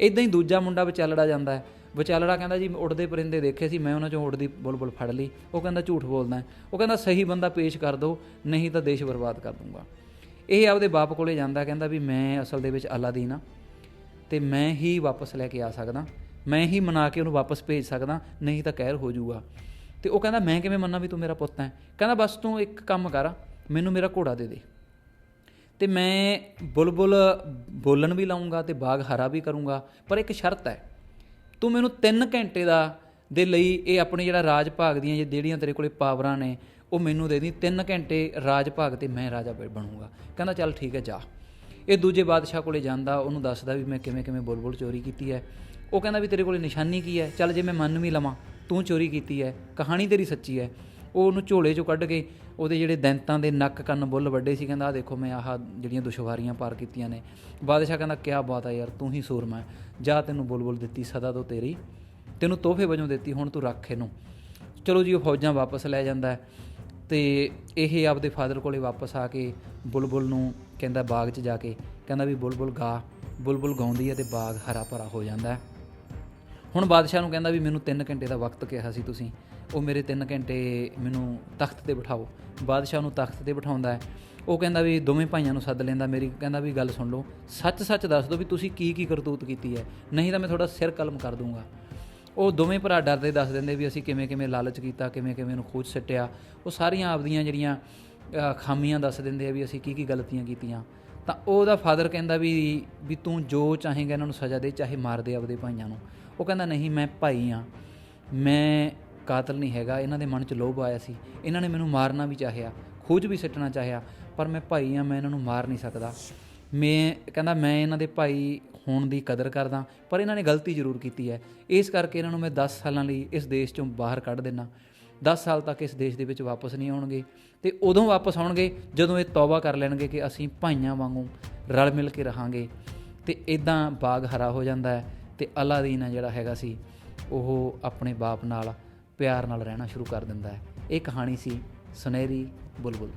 ਇਦਾਂ ਹੀ ਦੂਜਾ ਮੁੰਡਾ ਵਿਚਾਲੜਾ ਜਾਂਦਾ ਹੈ। ਵਿਚਾਲੜਾ ਕਹਿੰਦਾ ਜੀ, ਉੱਡਦੇ ਪਰਿੰਦੇ ਦੇਖੇ ਸੀ, ਮੈਂ ਉਹਨਾਂ ਚੋਂ ਉੜਦੀ ਬੁਲਬੁਲ ਫੜ ਲਈ। ਉਹ ਕਹਿੰਦਾ, ਝੂਠ ਬੋਲਦਾ ਉਹ ਕਹਿੰਦਾ, ਸਹੀ ਬੰਦਾ ਪੇਸ਼ ਕਰ ਦਿਓ ਨਹੀਂ ਤਾਂ ਦੇਸ਼ ਬਰਬਾਦ ਕਰ ਦੂੰਗਾ। ਇਹ ਆਪਦੇ ਬਾਪ ਕੋਲੇ ਜਾਂਦਾ, ਕਹਿੰਦਾ ਵੀ ਮੈਂ ਅਸਲ ਦੇ ਵਿੱਚ ਅਲਾਦੀਨ ਆ ਤੇ ਮੈਂ ਹੀ ਵਾਪਸ ਲੈ ਕੇ ਆ ਸਕਦਾ। ਮੈਂ ਹੀ ਮਨਾ ਕੇ ਉਹਨੂੰ ਵਾਪਸ ਭੇਜ ਸਕਦਾ, ਨਹੀਂ ਤਾਂ ਕਹਿਰ ਹੋ ਜਾਊਗਾ। ਤੇ ਉਹ ਕਹਿੰਦਾ, ਮੈਂ ਕਿਵੇਂ ਮੰਨਾਂ ਵੀ ਤੂੰ ਮੇਰਾ ਪੁੱਤ ਹੈ? ਕਹਿੰਦਾ, ਬਸ ਤੂੰ ਇੱਕ ਕੰਮ ਕਰ, ਮੈਨੂੰ ਮੇਰਾ ਘੋੜਾ ਦੇ ਦੇ। ਤੇ ਮੈਂ ਬੁਲਬੁਲ ਬੋਲਣ ਵੀ ਲਾਉਂਗਾ ਤੇ ਬਾਗ ਹਰਾ ਵੀ ਕਰੂੰਗਾ, ਪਰ ਇੱਕ ਸ਼ਰਤ ਹੈ ਤੂੰ ਮੈਨੂੰ 3 ਘੰਟੇ ਦਾ ਦੇ ਲਈ ਇਹ ਆਪਣੇ ਜਿਹੜਾ ਰਾਜ ਭਾਗ ਦੀਆਂ ਜਿਹੜੀਆਂ ਤੇਰੇ ਕੋਲੇ ਪਾਵਰਾਂ ਨੇ, ਉਹ ਮੈਨੂੰ ਦੇ ਦੀ। 3 ਘੰਟੇ ਰਾਜ ਭਾਗ ਤੇ ਮੈਂ ਰਾਜਾ ਬਣੂੰਗਾ। ਕਹਿੰਦਾ, ਚੱਲ ਠੀਕ ਹੈ, ਜਾ। ਇਹ ਦੂਜੇ ਬਾਦਸ਼ਾਹ ਕੋਲੇ ਜਾਂਦਾ, ਉਹਨੂੰ ਦੱਸਦਾ ਵੀ ਮੈਂ ਕਿਵੇਂ ਕਿਵੇਂ ਬੁਲਬੁਲ ਚੋਰੀ ਕੀਤੀ ਹੈ। ਉਹ ਕਹਿੰਦਾ ਵੀ ਤੇਰੇ ਕੋਲੇ ਨਿਸ਼ਾਨੀ ਕੀ ਹੈ? ਚੱਲ ਜੇ ਮੈਂ ਮੰਨ ਵੀ ਲਵਾਂ, ਤੂੰ ਚੋਰੀ ਕੀਤੀ ਹੈ, ਕਹਾਣੀ ਤੇਰੀ ਸੱਚੀ ਹੈ। ਉਹ ਉਹਨੂੰ ਝੋਲੇ ਚੋਂ ਕੱਢ ਕੇ ਉਹਦੇ ਜਿਹੜੇ ਦੈਂਤਾਂ ਦੇ ਨੱਕ ਕੰਨ ਬੁੱਲ ਵੱਡੇ ਸੀ, ਕਹਿੰਦਾ ਆ ਦੇਖੋ, ਮੈਂ ਆਹ ਜਿਹੜੀਆਂ ਦੁਸ਼ਵਾਰੀਆਂ ਪਾਰ ਕੀਤੀਆਂ ਨੇ। ਬਾਦਸ਼ਾਹ ਕਹਿੰਦਾ, ਕਿਆ ਬਾਤ ਆ ਯਾਰ, ਤੂੰ ਹੀ ਸੂਰਮਾ ਹੈ। ਜਾ ਤੈਨੂੰ ਬੁਲਬੁਲ ਦਿੱਤੀ, ਸਦਾ ਤੋਂ ਤੇਰੀ। ਤੈਨੂੰ ਤੋਹਫੇ ਵਜੋਂ ਦਿੱਤੀ, ਹੁਣ ਤੂੰ ਰੱਖ ਇਹਨੂੰ। ਚਲੋ ਜੀ, ਉਹ ਫੌਜਾਂ ਵਾਪਸ ਲੈ ਜਾਂਦਾ ਹੈ ਤੇ ਇਹ ਆਪਦੇ ਫਾਦਰ ਕੋਲੇ ਵਾਪਸ ਆ ਕੇ ਬੁਲਬੁਲ ਨੂੰ ਕਹਿੰਦਾ, ਬਾਗ 'ਚ ਜਾ ਕੇ, ਕਹਿੰਦਾ ਵੀ, ਬੁਲਬੁਲ ਗਾ। ਬੁਲਬੁਲ ਗਾਉਂਦੀ ਹੈ ਤੇ ਬਾਗ ਹਰਾ ਭਰਾ ਹੋ ਜਾਂਦਾ ਹੁਣ ਬਾਦਸ਼ਾਹ ਨੂੰ ਕਹਿੰਦਾ ਵੀ, ਮੈਨੂੰ 3 ਘੰਟੇ ਦਾ ਵਕਤ ਕਿਹਾ ਸੀ ਤੁਸੀਂ। ਉਹ ਮੇਰੇ 3 ਘੰਟੇ ਮੈਨੂੰ ਤਖਤ ਤੇ ਬਿਠਾਓ। ਬਾਦਸ਼ਾਹ ਨੂੰ ਤਖਤ ਤੇ ਬਿਠਾਉਂਦਾ ਹੈ। ਉਹ ਕਹਿੰਦਾ ਵੀ ਦੋਵੇਂ ਭਾਈਆਂ ਨੂੰ ਸੱਦ ਲੈਂਦਾ, ਮੇਰੀ ਕਹਿੰਦਾ ਵੀ ਗੱਲ ਸੁਣ ਲਓ। ਸੱਚ ਸੱਚ ਦੱਸ ਦਿਓ ਵੀ ਤੁਸੀਂ ਕੀ ਕੀ ਕਰਤੂਤ ਕੀਤੀ ਹੈ। ਨਹੀਂ ਤਾਂ ਮੈਂ ਤੁਹਾਡਾ ਸਿਰ ਕਲਮ ਕਰ ਦੂੰਗਾ। ਉਹ ਦੋਵੇਂ ਭਰਾ ਡਰਦੇ ਦੱਸ ਦਿੰਦੇ ਵੀ ਅਸੀਂ ਕਿਵੇਂ ਕਿਵੇਂ ਲਾਲਚ ਕੀਤਾ, ਕਿਵੇਂ ਕਿਵੇਂ ਨੂੰ ਖੋਜ ਸੱਟਿਆ। ਉਹ ਸਾਰੀਆਂ ਆਪਦੀਆਂ ਜਿਹੜੀਆਂ ਖਾਮੀਆਂ ਦੱਸ ਦਿੰਦੇ ਆ ਵੀ ਅਸੀਂ ਕੀ ਕੀ ਗਲਤੀਆਂ ਕੀਤੀਆਂ। ਤਾਂ ਉਹਦਾ ਫਾਦਰ ਕਹਿੰਦਾ ਵੀ ਵੀ ਤੂੰ ਜੋ ਚਾਹੇਂਗਾ ਇਹਨਾਂ ਨੂੰ ਸਜ਼ਾ ਦੇ, ਚਾਹੇ ਮਾਰ ਦੇ ਆਪਦੇ ਭਾਈਆਂ ਨੂੰ। ਉਹ ਕਹਿੰਦਾ, ਨਹੀਂ, ਮੈਂ ਭਾਈ ਆ ਮੈਂ ਕਾਤਲ ਨਹੀਂ ਹੈਗਾ। ਇਹਨਾਂ ਦੇ ਮਨ 'ਚ ਲੋਭ ਆਇਆ ਸੀ। ਇਹਨਾਂ ਨੇ ਮੈਨੂੰ ਮਾਰਨਾ ਵੀ ਚਾਹਿਆ, ਖੋਜ ਵੀ ਸੱਟਣਾ ਚਾਹਿਆ, ਪਰ ਮੈਂ ਭਾਈ ਆ ਮੈਂ ਇਹਨਾਂ ਨੂੰ ਮਾਰ ਨਹੀਂ ਸਕਦਾ। ਮੈਂ, ਕਹਿੰਦਾ, ਮੈਂ ਇਹਨਾਂ ਦੇ ਭਾਈ ਹੋਣ ਦੀ ਕਦਰ ਕਰਦਾ, ਪਰ ਇਹਨਾਂ ਨੇ ਗਲਤੀ ਜ਼ਰੂਰ ਕੀਤੀ ਹੈ। ਇਸ ਕਰਕੇ ਇਹਨਾਂ ਨੂੰ ਮੈਂ 10 ਸਾਲਾਂ ਲਈ ਇਸ ਦੇਸ਼ ਚੋਂ ਬਾਹਰ ਕੱਢ ਦੇਣਾ 10 ਸਾਲ ਤੱਕ ਇਸ ਦੇਸ਼ ਦੇ ਵਿੱਚ ਵਾਪਸ ਨਹੀਂ ਆਉਣਗੇ। ਤੇ ਉਦੋਂ ਵਾਪਸ ਆਉਣਗੇ ਜਦੋਂ ਇਹ ਤੌਬਾ ਕਰ ਲੈਣਗੇ ਕਿ ਅਸੀਂ ਭਾਈਆਂ ਵਾਂਗੂ ਰਲ ਮਿਲ ਕੇ ਰਹਾਂਗੇ। ਤੇ ਇਦਾਂ ਬਾਗ ਹਰਾ ਹੋ ਜਾਂਦਾ ਹੈ ਤੇ ਅਲਾਦੀਨ ਜਿਹੜਾ ਹੈਗਾ ਸੀ, ਉਹ ਆਪਣੇ ਬਾਪ ਨਾਲ ਪਿਆਰ ਨਾਲ ਰਹਿਣਾ ਸ਼ੁਰੂ ਕਰ ਦਿੰਦਾ ਹੈ। ਇਹ ਕਹਾਣੀ ਸੀ ਸੁਨਹਿਰੀ ਬੁਲਬੁਲ।